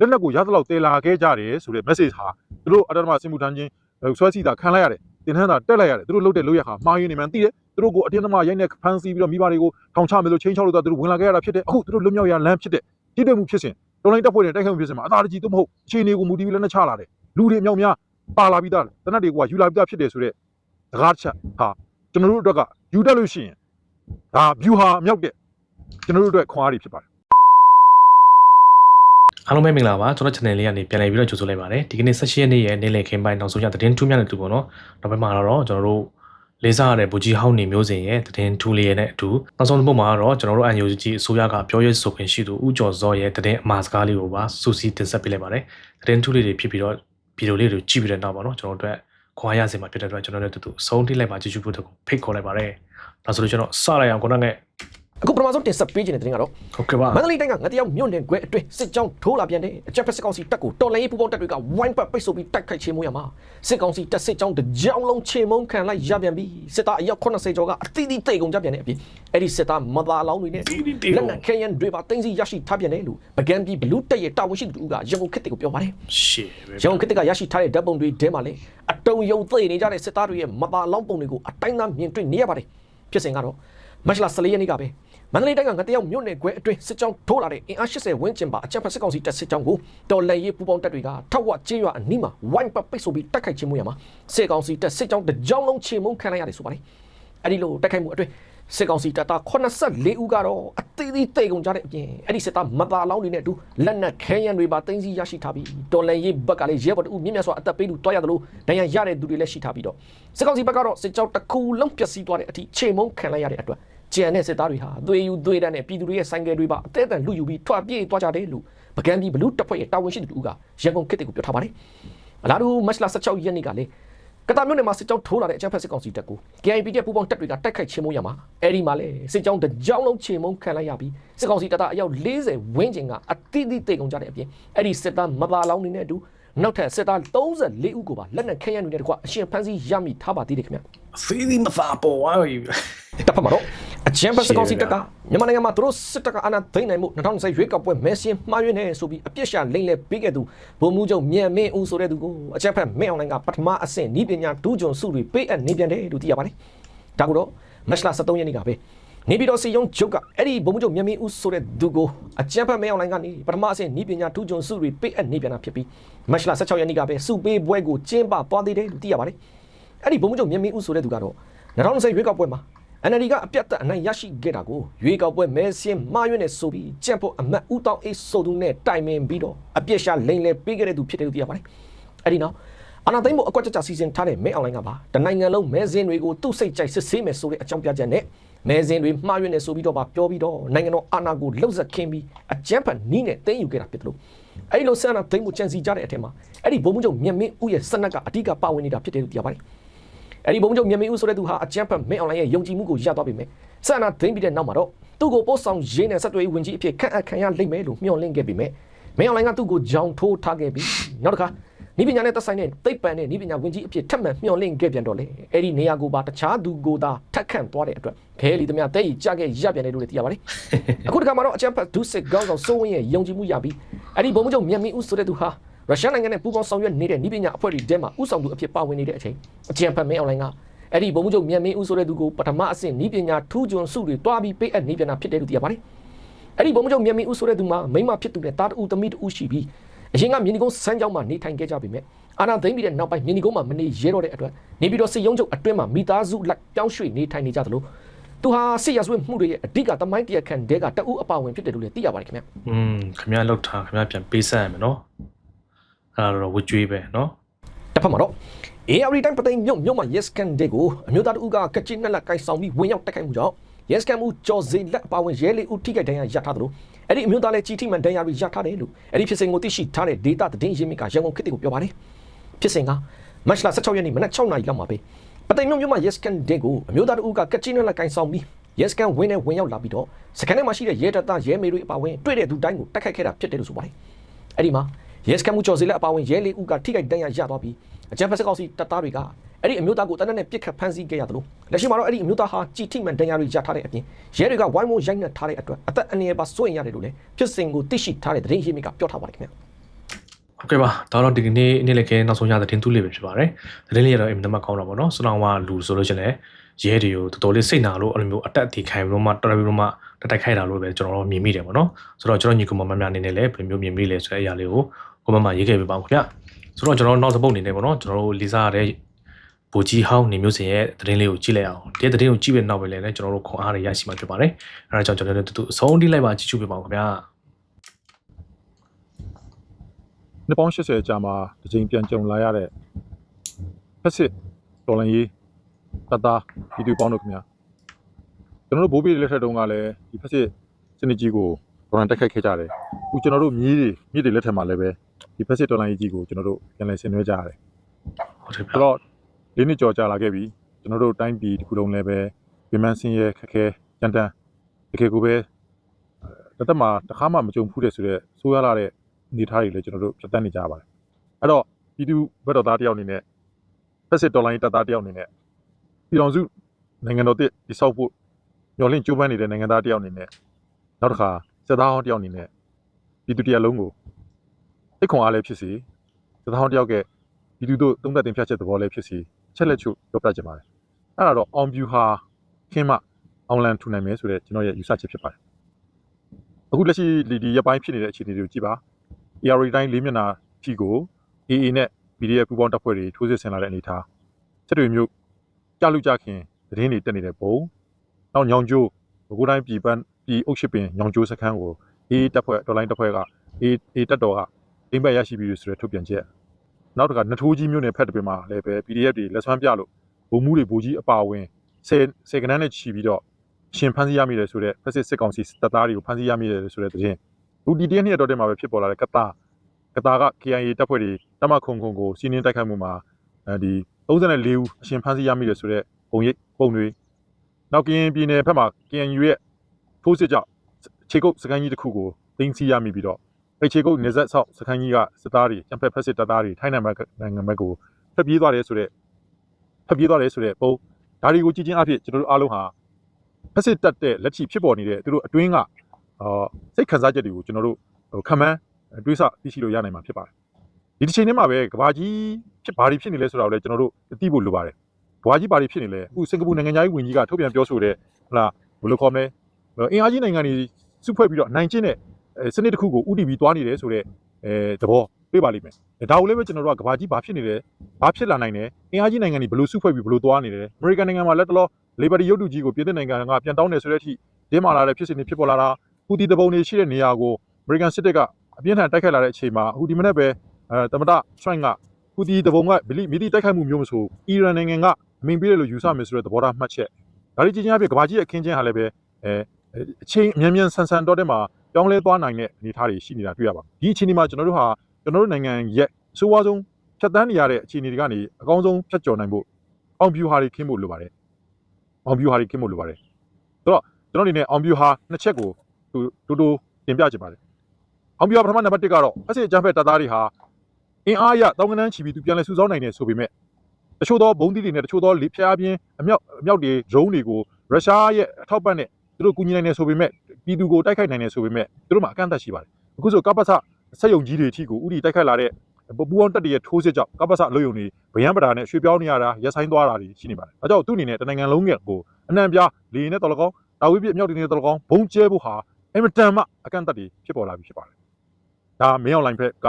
လက်နက်ကိုရသလောက်တည်လာခဲ့ကြတယ်ဆိုတဲ့ message ဟာသူတို့အတ္တမစင်မှုထမ်းချင်းဆွဲစီတာခံလိုက်ရတယ်တင်ထမ်းတာတက်လိုက်ရတယ်သူတို့လုပ်တဲ့လုပ်ရဟာမှားယွင်းနေမှန်းသိတယ်သူတို့ကိုအတင်းအဓမ္မရိုက်နေဖမ်းဆီးပြီးတော့မိဘတွေကိုထောင်ချမယ်လို့ချင်းချောက်လို့တော့သူတို့ဝင်လာခဲ့ရတာဖြစ်တယ်အခုသူတို့လွတ်မြောက်ရလမ်းဖြစ်တဲ့တိတိမှုဖြစ်စဉ်တော်လိုင်းတပ်ဖွဲ့တွေတိုက်ခိုက်မှုဖြစ်စဉ်မှာအသာတကြီးသို့မဟုတ်အခြေအနေကိုမူတည်ပြီးလက်နက်ချလာတယ်လူတွေအမြောက်များပါလာပြီးသားတနက်တွေကယူလာပြီးသားဖြစ်တယ်ဆိုတဲ့စကားတစ်ချက်ဟာကျွန်တော်တို့အတွက်ကယူတက်လို့ရှိရင်ဒါ view ဟာအမြောက်တဲ့ကျွန်တော်တို့အတွက်ခွန်အားတွေဖြစ်ပါတယ် အားလုံးပဲမင်္ဂလာပါကျွန်တော် channel လေးကနေပြန်လည်ပြီးတော့ကြိုဆိုလိုက်ပါတယ်ဒီကနေ့16ရက်နေ့ရဲ့နေ့လည်ခင်းပိုင်းနောက်ဆုံးရသတင်းထူးများတဲ့တူပေါ့နော်နောက်ပိုင်းမှာတော့ကျွန်တော်တို့လေးစားရတဲ့ဘူကြီးဟောင်းနေမျိုးစင်ရဲ့သတင်းထူးလေးရဲ့နဲ့အတူနောက်ဆုံးတစ်ပုဒ်မှာတော့ကျွန်တော်တို့ UNG အစိုးရကပြောရဲဆိုခွင့်ရှိသူဦးကျော်စောရဲ့သတင်းအမှားစကားလေးကိုပါစူးစီးတင်ဆက်ပေးလိုက်ပါတယ်သတင်းထူးလေးတွေဖြစ်ပြီးတော့ဗီဒီယိုလေးတွေကြည့်ပြီးတဲ့နောက်ပါနော်ကျွန်တော်တို့အတွက်ခွန်အားရစေမှာဖြစ်တဲ့အတွက်ကျွန်တော်တို့တူတူအဆုံးထိလိုက်ပါကြည့်ရှုဖို့အတွက်ကိုဖိတ်ခေါ်လိုက်ပါတယ်ဒါဆိုလို့ကျွန်တော်စလိုက်အောင်ခုနက အခုပထမဆုံးတင်ဆက်ပေးခြင်းတဲ့တင်ကတော့ဟုတ်ကဲ့ပါမန္တလေးတိုင်းကငတယောက်မြို့နယ်ခွဲအတွင်းစစ်ကြောင်းထိုးလာပြန်တဲ့အကြက်ဖက်စစ်ကောင်စီတပ်ကိုတော်လိုင်းရေးပူပေါင်းတပ်တွေကဝိုင်းပတ်ပိတ်ဆို့ပြီးတိုက်ခိုက်ချေမှုရမှာစစ်ကောင်စီတပ်စစ်ကြောင်းတစ်ကြောင်းလုံးချေမုံခံလိုက်ရပြန်ပြီးစစ်သားအယောက်80ကျော်ကအတိအသီးတိတ်ကုန်ကြပြန်တဲ့အပြင်အဲ့ဒီစစ်သားမသားလောင်းတွေနဲ့လက်နက်ခဲယမ်းတွေပါတင်းစီရရှိထားပြန်တယ်လို့ပကံပြည်ဘလူးတက်ရဲ့တာဝန်ရှိသူကရန်ကုန်ခေတ်တွေကိုပြောပါတယ်ရှေ့ပဲရန်ကုန်ခေတ်ကရရှိထားတဲ့ဓာတ်ပုံတွေထဲမှာလည်းအတုံယုံသိနေကြတဲ့စစ်သားတွေရဲ့မပါလောင်းပုံတွေကိုအတိုင်းသားမြင်တွေ့နေရပါတယ်ဖြစ်စဉ်ကတော့မတ်လ14ရက်နေ့ကပဲ မန္တလေးတိုင်းကငတယောက်မြို့နယ်ခွဲအတွင်းစစ်ကြောင်းထိုးလာတဲ့အင်အား80ဝန်းကျင်ပါအကြမ်းဖက်စစ်ကောင်စီတပ်စစ်ကြောင်းကိုတော်လှန်ရေးပူးပေါင်းတပ်တွေကထောက်ဝကျေးရွာအနီးမှာဝိုင်းပတ်ပိတ်ဆို့ပြီးတိုက်ခိုက်ခြင်းမှုရမှာစစ်ကောင်စီတပ်စစ်ကြောင်းတစ်ကြောင်းလုံးချေမှုန်းခံလိုက်ရတယ်ဆိုပါတယ်အဲ့ဒီလိုတိုက်ခိုက်မှုအတွင်းစစ်ကောင်စီတပ်သား84ဦးကတော့အသေးသေးတိတ်ကုန်ကြတဲ့အပြင်အဲ့ဒီစစ်သားမသားလောင်းတွေနဲ့အတူလက်နက်ခဲယမ်းတွေပါတင်းစီရရှိထားပြီးတော်လန်ရေးဘက်ကလည်းရဲဘော်တို့မြင့်မြတ်စွာအသက်ပေးလူတွားရတယ်လို့ဒဏ်ရာရတဲ့သူတွေလည်းရှိထားပြီးတော့စစ်ကောင်စီဘက်ကတော့စစ်ကြောင်းတစ်ခုလုံးပျက်စီးသွားတဲ့အထိချိန်မုံခံလိုက်ရတဲ့အတွက် ကျန်တဲ့စစ်သားတွေဟာသွေးယူသွေးတန်းနဲ့ပြည်သူတွေရဲ့ဆိုင်ကယ်တွေပါအသေးအံလူယူပြီးထွက်ပြေးသွားကြတယ်လို့ပကံပြည်ဘလူးတပ်ဖွဲ့ရဲ့တာဝန်ရှိသူကရန်ကုန်ခေတ်တွေကိုပြောထားပါတယ်အလားတူမတ်လ16ရက်နေ့ကလည်းကတာမြို့နယ်မှာစစ်ကြောင်းထိုးလာတဲ့အကြမ်းဖက်စစ်ကောင်စီတပ်ကို KIP တဲ့ပူပေါင်းတပ်တွေကတိုက်ခိုက်ချင်းမိုးရမှာအဲ့ဒီမှာလေစစ်ကြောင်းတစ်ကြောင်းလုံးချေမုံခံလိုက်ရပြီးစစ်ကောင်စီတပ်သားအယောက်40ဝန်းကျင်ကအတိအသီးတိတ်ကုန်ကြတဲ့အပြင်အဲ့ဒီစစ်သားမပါလောင်းနေတဲ့အတူ နောက်ထပ်စစ်သား34ဦးကိုပါလက်နက်ခဲယမ်းတွေနဲ့တကွအရှင်ဖမ်းဆီးရမိထားပါသေးတယ်ခင်ဗျအသေးသေးမသာပေါ်သွားပြီတပ်ဖက်မှာတော့အချမ်းဘတ်စကောင်စီတက်ကမြန်မာနိုင်ငံမှာသူတို့စစ်တပ်ကအနာသိမ်းနိုင်မှု2020ရွေးကောက်ပွဲမဲဆင်းမှားယွင်းနေဆိုပြီးအပြစ်ရှာလိမ့်လဲပေးခဲ့သူဗိုလ်မှူးချုပ်မြန်မင်းဦးဆိုတဲ့သူကိုအချမ်းဖက်မဲအွန်လိုင်းကပထမအဆင့်ဤပညာဒူးဂျွန်စုတွေပေးအပ်နေပြန်တယ်လို့သိရပါတယ်ဒါကတော့မက်လ23ရက်နေ့ကပဲ နေပြည်တော်စီယုံချုပ်ကအဲ့ဒီဗိုလ်မှူးချုပ်မြန်မင်းဦးဆိုတဲ့သူကိုအချမ်းဖက်မဲအွန်လိုင်းကနေပထမအဆင့်ဤပညာဒူးဂျွန်စုတွေပေးအပ်နေပြန်တာဖြစ်ပြီးမက်လ16ရက်နေ့ကပဲစုပေးပွဲကိုကျင်းပသွားသေးတယ်လို့သိရပါတယ်အဲ့ဒီဗိုလ်မှူးချုပ်မြန်မင်းဦးဆိုတဲ့သူကတော့2020ရွေးကောက်ပွဲမှာ NLD ကအပြတ်သက်အနိုင်ရရှိခဲ့တာကိုရွေးကောက်ပွဲမဲဆင်းမှားရွေးနေဆိုပြီးကြက်ဖို့အမတ်ဦးတောင်းအေးဆိုသူနဲ့တိုင်ပင်ပြီးတော့အပြစ်ရှာလိန်လဲပေးခဲ့တဲ့သူဖြစ်တယ်လို့သိရပါတယ်။အဲ့ဒီနောက်အနာသိမ့်မှုအကွက်ကြကြစီစဉ်ထားတဲ့မဲအွန်လိုင်းကပါတနိုင်ငံလုံးမဲစင်းတွေကိုသူ့စိတ်ကြိုက်စစ်ဆေးမယ်ဆိုတဲ့အကြောင်းပြချက်နဲ့ မဲစင်းတွေမှားရွေးနေဆိုပြီးတော့ပါပြောပြီးတော့နိုင်ငံတော်အာဏာကိုလှုပ်ဆက်ခင်းပြီးအကြမ်းဖက်နီးနဲ့တင်းယူခဲ့တာဖြစ်တယ်လို့အဲ့ဒီလိုဆန္ဒသိမ့်မှုကြံစီကြတဲ့အထက်မှာအဲ့ဒီဘုံမှုချုပ်မြင့်မင်းဦးရဲ့စနက်ကအဓိကပါဝင်နေတာဖြစ်တယ်လို့သိရပါတယ်။အဲ့ဒီဘုံချုပ်မြန်မင်းဦးဆိုတဲ့သူဟာအကြမ်းဖက်မင်းအွန်လိုင်းရဲ့ယုံကြည်မှုကိုရသွားပြီမယ်။ဆန္ဒသိမ်းပြီးတဲ့နောက်မှာတော့သူ့ကိုပို့ဆောင်ရင်းနဲ့ဆက်သွယ်ရေးဝင်ကြီးအဖြစ်ခန့်အပ်ခံရလိမ့်မယ်လို့မျှော်လင့်ခဲ့ပြီမယ်။မင်းအွန်လိုင်းကသူ့ကိုကြောင်ထိုးထားခဲ့ပြီးနောက်တစ်ခါ နိပညာနဲ့သက်ဆိုင်တဲ့သိပ္ပံနဲ့နိပညာဝင်ကြီးအဖြစ်ထပ်မံမျှော်လင့်ခဲ့ပြန်တော့လေ။အဲ့ဒီနေရာကိုပါတခြားသူကိုသာထက်ခန့်သွားတဲ့အတွက်ခဲလီသမျှတဲ့ကြီးကြခဲ့ရပြန်တယ်လို့လည်းသိရပါတယ်။အခုတခါမှာတော့အကြမ်းဖက်ဒုစစ်ကောင်းဆောင်စိုးဝင်းရဲ့ယုံကြည်မှုရပြီးအဲ့ဒီဘုံချုပ်မြန်မင်းဦးဆိုတဲ့သူဟာရုရှားနိုင်ငံနဲ့ပူးပေါင်းဆောင်ရွက်နေတဲ့နိပညာအဖွဲ့တွေထဲမှာဥဆောင်သူအဖြစ်ပါဝင်နေတဲ့အချိန်အကြံဖတ်မဲအွန်လိုင်းကအဲ့ဒီဘုံမှုချုပ်မြန်မင်းဦးဆိုတဲ့သူကိုပထမအဆင့်နိပညာထူးချွန်စုတွေတွားပြီးပေးအပ်နေပြန်တာဖြစ်တယ်လို့သိရပါတယ်။အဲ့ဒီဘုံမှုချုပ်မြန်မင်းဦးဆိုတဲ့သူမှာမိမဖြစ်သူနဲ့တာတူသမီးတူရှိပြီး အရင်ကမြင်းဒီကုန်းစမ်းကြောင်းမှာနေထိုင်ခဲ့ကြပြီမဲ့အာနာသိမ့်ပြီးတဲ့နောက်ပိုင်းမြင်းဒီကုန်းမှာမနေရဲတော့တဲ့အတွက်နေပြီးတော့စစ်ရုံးချုပ်အတွင်းမှာမိသားစုလိုက်ပြောင်းရွှေ့နေထိုင်နေကြသလိုသူဟာစစ်ရဆွေးမှုတွေရဲ့အဓိကသမိုင်းတရားခံတဲကတအူးအပါဝင်ဖြစ်တယ်လို့လည်းသိရပါတယ်ခင်ဗျ။อืมခင်ဗျားလောက်ထားခင်ဗျားပြန်ပေးဆက်ရမယ်နော်အဲ့ဒါတော့ဝကြွေးပဲနော်တစ်ဖက်မှာတော့ AR တိုင်းပသိမ်မြို့မြို့မှာ Yes Can တဲ့ကိုအမျိုးသားတဦးကကချင်နှစ်လက်ကိုင်ဆောင်ပြီးဝင်ရောက်တိုက်ခိုက်မှုကြောင့် Yes Can မှုကြော်စေလက်အပါဝင်ရဲလေးဦးထိခိုက်ဒဏ်ရာရထားတယ်လို့အဲ့ဒီအမျိုးသားလည်းကြီးထိမှန်ဒဏ်ရာတွေရထားတယ်လို့အဲ့ဒီဖြစ်စဉ်ကိုသိရှိထားတဲ့ data သတင်းရင်းမြစ်ကရန်ကုန်ခေတ်ကိုပြောပါတယ်ဖြစ်စဉ်ကမတ်လ16ရက်နေ့မနက်6နာရီလောက်မှာပဲပသိမ်မြို့မြို့မှာ Yes Can တဲ့ကိုအမျိုးသားတဦးကကချင်နှစ်လက်ကိုင်ဆောင်ပြီး Yes Can ဝင်းနဲ့ဝင်ရောက်လာပြီးတော့စကန်ထဲမှာရှိတဲ့ရဲတပ်သားရဲမေတွေအပါဝင်တွေ့တဲ့သူတိုင်းကိုတိုက်ခိုက်ခဲ့တာဖြစ်တယ်လို့ဆိုပါတယ်အဲ့ဒီမှာ Yes Can မှုကြော်စေလက်အပါဝင်ရဲလေးဦးကထိခိုက်ဒဏ်ရာရသွားပြီးအကြံဖက်စကောက်စီတပ်သားတွေက အဲ့ဒီအမျိုးသားကိုတနက်နဲ့ပြစ်ခတ်ဖမ်းဆီးခဲ့ရတယ်လို့လက်ရှိမှာတော့အဲ့ဒီအမျိုးသားဟာကြည်ထိမှန်ဒဏ်ရာတွေရထားတဲ့အပြင်ရဲတွေကဝိုင်းဝန်းရိုက်နှက်ထားတဲ့အတွက်အသက်အန္တရာယ်ပါစိုးရင်ရတယ်လို့လည်းဖြစ်စဉ်ကိုသိရှိထားတဲ့သတင်းရင်းမြစ်ကပြောထားပါတယ်ခင်ဗျဟုတ်ကဲ့ပါဒါတော့ဒီကနေ့နေ့လည်ခင်းနောက်ဆုံးရသတင်းသူလေးပဲဖြစ်ပါတယ်သတင်းလေးရတော့အင်မတန်မှကောင်းတာပေါ့နော်စနောင်ကလူဆိုလို့ရှိရင်လည်းရဲတွေကိုတော်တော်လေးစိတ်နာလို့အဲ့လိုမျိုးအတက်အတီခိုင်ပြီးတော့မှတော်တော်ပြီးတော့မှတက်တိုက်ခိုက်တာလို့ပဲကျွန်တော်တို့မြင်မိတယ်ပေါ့နော်ဆိုတော့ကျွန်တော်ညီကောင်မမများအနေနဲ့လည်းဘယ်လိုမျိုးမြင်မိလဲဆိုတဲ့အရာလေးကိုကိုမမရေးခဲ့ပေးပါဦးခင်ဗျဆိုတော့ကျွန်တော်နောက်တစ်ပုတ်အနေနဲ့ပေါ့နော်ကျွန်တော်တို့လေးစားရတဲ့ ဘူကြီးဟောင်းနေမျိုးစင်ရဲ့သတင်းလေးကိုကြည့်လိုက်အောင်ဒီသတင်းကိုကြည့်ပြီးနောက်ပဲလည်းကျွန်တော်တို့ခွန်အားတွေရရှိမှာဖြစ်ပါတယ်အဲဒါကြောင့်ကျွန်တော်တို့တူတူအဆုံးထိလိုက်ပါကြည့်ချူပေးပါဦးခင်ဗျာနှစ်ပေါင်း80ကြာမှတစ်ချိန်ပြန်ကြုံလာရတဲ့ဖက်စစ်တော်လန်ရေးတသားဗီဒီယိုပေါင်းတို့ခင်ဗျာကျွန်တော်တို့ဘိုးဘေးလက်ထက်တုန်းကလည်းဒီဖက်စစ်စနစ်ကြီးကိုတော်လန်တက်ခိုက်ခဲ့ကြတယ်အခုကျွန်တော်တို့မြေးတွေမြေးတွေလက်ထက်မှာလည်းပဲဒီဖက်စစ်တော်လန်ရေးကြီးကိုကျွန်တော်တို့ပြန်လည်ဆင်နွှဲကြရတယ်ဟုတ်တယ်ဗျာဆိုတော့ လေးနှစ်ကြော်ကြာလာခဲ့ပြီကျွန်တော်တို့တိုင်းပြည်တစ်ခုလုံးလည်းပဲပြည်မဆင်းရဲခက်ခဲကြမ်းတမ်းတကယ်ကိုပဲအဲတစ်သက်မှာတစ်ခါမှမကြုံဘူးတဲ့ဆိုတော့ဆိုးရလာတဲ့အနေအထားတွေလည်းကျွန်တော်တို့ဖြတ်တန်းနေကြပါတယ်အဲ့တော့ပြည်သူဘက်တော်သားတယောက်အနေနဲ့ဖက်စစ်တော်လိုင်းတပ်သားတယောက်အနေနဲ့ပြည်တော်စုနိုင်ငံတော်တစ်တိဆောက်ဖို့ညှော်လင့်ကြိုးပမ်းနေတဲ့နိုင်ငံသားတယောက်အနေနဲ့နောက်တစ်ခါစစ်သားဟောင်းတယောက်အနေနဲ့ပြည်သူတရက်လုံးကိုအိတ်ခွန်အားလည်းဖြစ်စီစစ်သားဟောင်းတယောက်ကဒီသူတို့သုံးသက်တင်ပြချက်သဘောလေးဖြစ်စီချက်လက်ချုပ်ပြောပြချင်ပါတယ်အဲ့ဒါတော့အောင်ဗျူဟာခင်းမအောင်လန်ထူနိုင်မယ်ဆိုတဲ့ကျွန်တော်ရဲ့ယူဆချက်ဖြစ်ပါတယ်အခုလက်ရှိလီဒီရပိုင်းဖြစ်နေတဲ့အခြေအနေတွေကိုကြည့်ပါ AR တိုင်းလေးမျက်နှာဖြီကို AA နဲ့ PDF ပူးပေါင်းတပ်ဖွဲ့တွေထိုးစစ်ဆင်လာတဲ့အနေအထားချက်တွေမျိုးကြလူကြခင်သတင်းတွေတက်နေတဲ့ပုံနောက်ညောင်ကျိုးဘကိုးတိုင်းပြည်ပန်းပြည်အုပ်ရှစ်ပင်ညောင်ကျိုးစခန်းကို AA တပ်ဖွဲ့တော်လိုင်းတပ်ဖွဲ့က AA တပ်တော်ကအိမ်ဘက်ရရှိပြီးဆိုတဲ့ထုတ်ပြန်ချက် နောက်တစ်ခါနထိုးကြီးမျိုးနယ်ဖက်တစ်ပင်မှာလည်းပဲ PDF တွေလက်ဆွမ်းပြလို့ဗိုလ်မှူးတွေဗိုလ်ကြီးအပါအဝင်ဆယ်ဆယ်ကနန်းနဲ့ချီပြီးတော့ရှင်ဖမ်းဆီးရမိတယ်ဆိုတော့ဖက်စစ်စစ်ကောင်စီတပ်သားတွေကိုဖမ်းဆီးရမိတယ်ဆိုတဲ့သတင်းအခုဒီတရက်နှစ်ရက်တော့တင်မှာပဲဖြစ်ပေါ်လာတဲ့ကတာကတာက KIA တပ်ဖွဲ့တွေတမခုံခုံကိုစီးနင်းတိုက်ခိုက်မှုမှာအဲဒီ34ဦးအရှင်ဖမ်းဆီးရမိတယ်ဆိုတဲ့ပုံရိပ်ပုံတွေနောက်ကရင်ပြည်နယ်ဖက်မှာ KNU ရဲ့ထိုးစစ်ကြောင့်ခြေကုပ်စကန်ကြီးတစ်ခုကိုတင်းစီရမိပြီးတော့ အဲ့ခြေကုတ်နေဆက်ဆောက်စခန်းကြီးကစစ်သားတွေကျန်ဖက်ဖက်စစ်တပ်သားတွေထိုင်းနိုင်ငံဘက်နိုင်ငံဘက်ကိုဖက်ပြေးသွားတယ်ဆိုတော့ဖက်ပြေးသွားတယ်ဆိုတော့ပုံဒါတွေကိုကြည့်ချင်းအဖြစ်ကျွန်တော်တို့အားလုံးဟာဖက်စစ်တပ်တဲ့လက်ချီဖြစ်ပေါ်နေတဲ့သူတို့အတွင်းကအာစိတ်ခံစားချက်တွေကိုကျွန်တော်တို့ဟိုခံမှန်းတွေးဆသိရှိလို့ရနိုင်မှာဖြစ်ပါတယ်ဒီတစ်ချိန်ထဲမှာပဲကဘာကြီးဖြစ်ဘာတွေဖြစ်နေလဲဆိုတာကိုလည်းကျွန်တော်တို့သိဖို့လိုပါတယ်ကဘာကြီးဘာတွေဖြစ်နေလဲအခုစင်ကာပူနိုင်ငံသားကြီးဝန်ကြီးကထုတ်ပြန်ပြောဆိုတဲ့ဟလာဘယ်လိုခေါ်မလဲအင်အားကြီးနိုင်ငံတွေစုဖွဲ့ပြီးတော့နိုင်ချင်းတဲ့အဲ စနစ်တစ်ခုကိုဥတီပြီးသွားနေတယ်ဆိုတော့အဲသဘောပြပါလိမ့်မယ်။ဒါကိုလည်းပဲကျွန်တော်တို့ကကဘာကြီးဘာဖြစ်နေလဲဘာဖြစ်လာနိုင်လဲအင်အားကြီးနိုင်ငံတွေဘယ်လိုစုဖွဲ့ပြီးဘယ်လိုသွားနေလဲအမေရိကန်နိုင်ငံမှာလက်တလော Liberty ရုပ်တုကြီးကိုပြည်သစ်နိုင်ငံကပြန်တောင်းနေဆိုတဲ့အထိဒင်းမာလာတဲ့ဖြစ်စဉ်တွေဖြစ်ပေါ်လာတာဟူတီတပုံတွေရှိတဲ့နေရာကိုအမေရိကန်စစ်တပ်ကအပြင်းထန်တိုက်ခိုက်လာတဲ့အချိန်မှာဟူဒီမနေ့ပဲအဲတမတဆွိုင်းကဟူတီတပုံကဗလီမီဒီတိုက်ခိုက်မှုမျိုးမဆိုအီရန်နိုင်ငံကအမိန်ပေးတယ်လို့ယူဆမယ်ဆိုတဲ့သဘောထားမှတ်ချက်ဒါတွေကြည့်ချင်းအဖြစ်ကဘာကြီးရဲ့အခင်းချင်းဟာလည်းပဲအဲအချိန်အမြန်မြန်ဆန်ဆန်တော့တဲ့မှာ ပြောင်းလဲသွားနိုင်တဲ့အနေအထားတွေရှိနေတာတွေ့ရပါဒီအခြေအနေမှာကျွန်တော်တို့ဟာကျွန်တော်တို့နိုင်ငံရဲ့အဆိုးဝါးဆုံးဖြတ်တန်းနေရတဲ့အခြေအနေတွေကနေအကောင်းဆုံးဖြတ်ကျော်နိုင်ဖို့အောင်ဗျူဟာတွေခင်းဖို့လိုပါတယ်အောင်ဗျူဟာတွေခင်းဖို့လိုပါတယ်ဆိုတော့ကျွန်တော်အနေနဲ့အောင်ဗျူဟာနှစ်ချက်ကိုတူတူတူတင်ပြချင်ပါတယ်အောင်ဗျူဟာပထမနံပါတ်1ကတော့အစစ်အကြမ်းဖက်တပ်သားတွေဟာအင်အားရတောင်းကနန်းချီပြီးသူပြန်လဲစုဆောင်းနိုင်တယ်ဆိုပေမဲ့တချို့သောဘုံသီးတွေနဲ့တချို့သောလေဖျားပြင်းအမြောက်အမြောက်တွေဒရုန်းတွေကိုရုရှားရဲ့အထောက်ပံ့နဲ့ သူတို့ကူညီနိုင်တယ်ဆိုပေမဲ့ပြည်သူကိုတိုက်ခိုက်နိုင်တယ်ဆိုပေမဲ့သူတို့မှာအကန့်အသတ်ရှိပါတယ်အခုဆိုကပ္ပစစက်ယုံကြီးတွေအထိကိုဥတီတိုက်ခိုက်လာတဲ့ပပူအောင်တက်တရဲ့ထိုးစစ်ကြောင့်ကပ္ပစအလို့ယုံတွေဗယံပဒါနဲ့ရွှေပြောင်းနေရတာရက်ဆိုင်သွားတာတွေရှိနေပါတယ်အဲကြောင့်သူ့အနေနဲ့တနိုင်ငံလုံးကကိုအနှံပြားလေနဲ့တော်လကောင်းတာဝိပြအမြောက်တွေနဲ့တော်လကောင်းဘုံကျဲဖို့ဟာအင်မတန်မှအကန့်အသတ်တွေဖြစ်ပေါ်လာပြီဖြစ်ပါတယ်ဒါမင်းအွန်လိုင်းဘက်က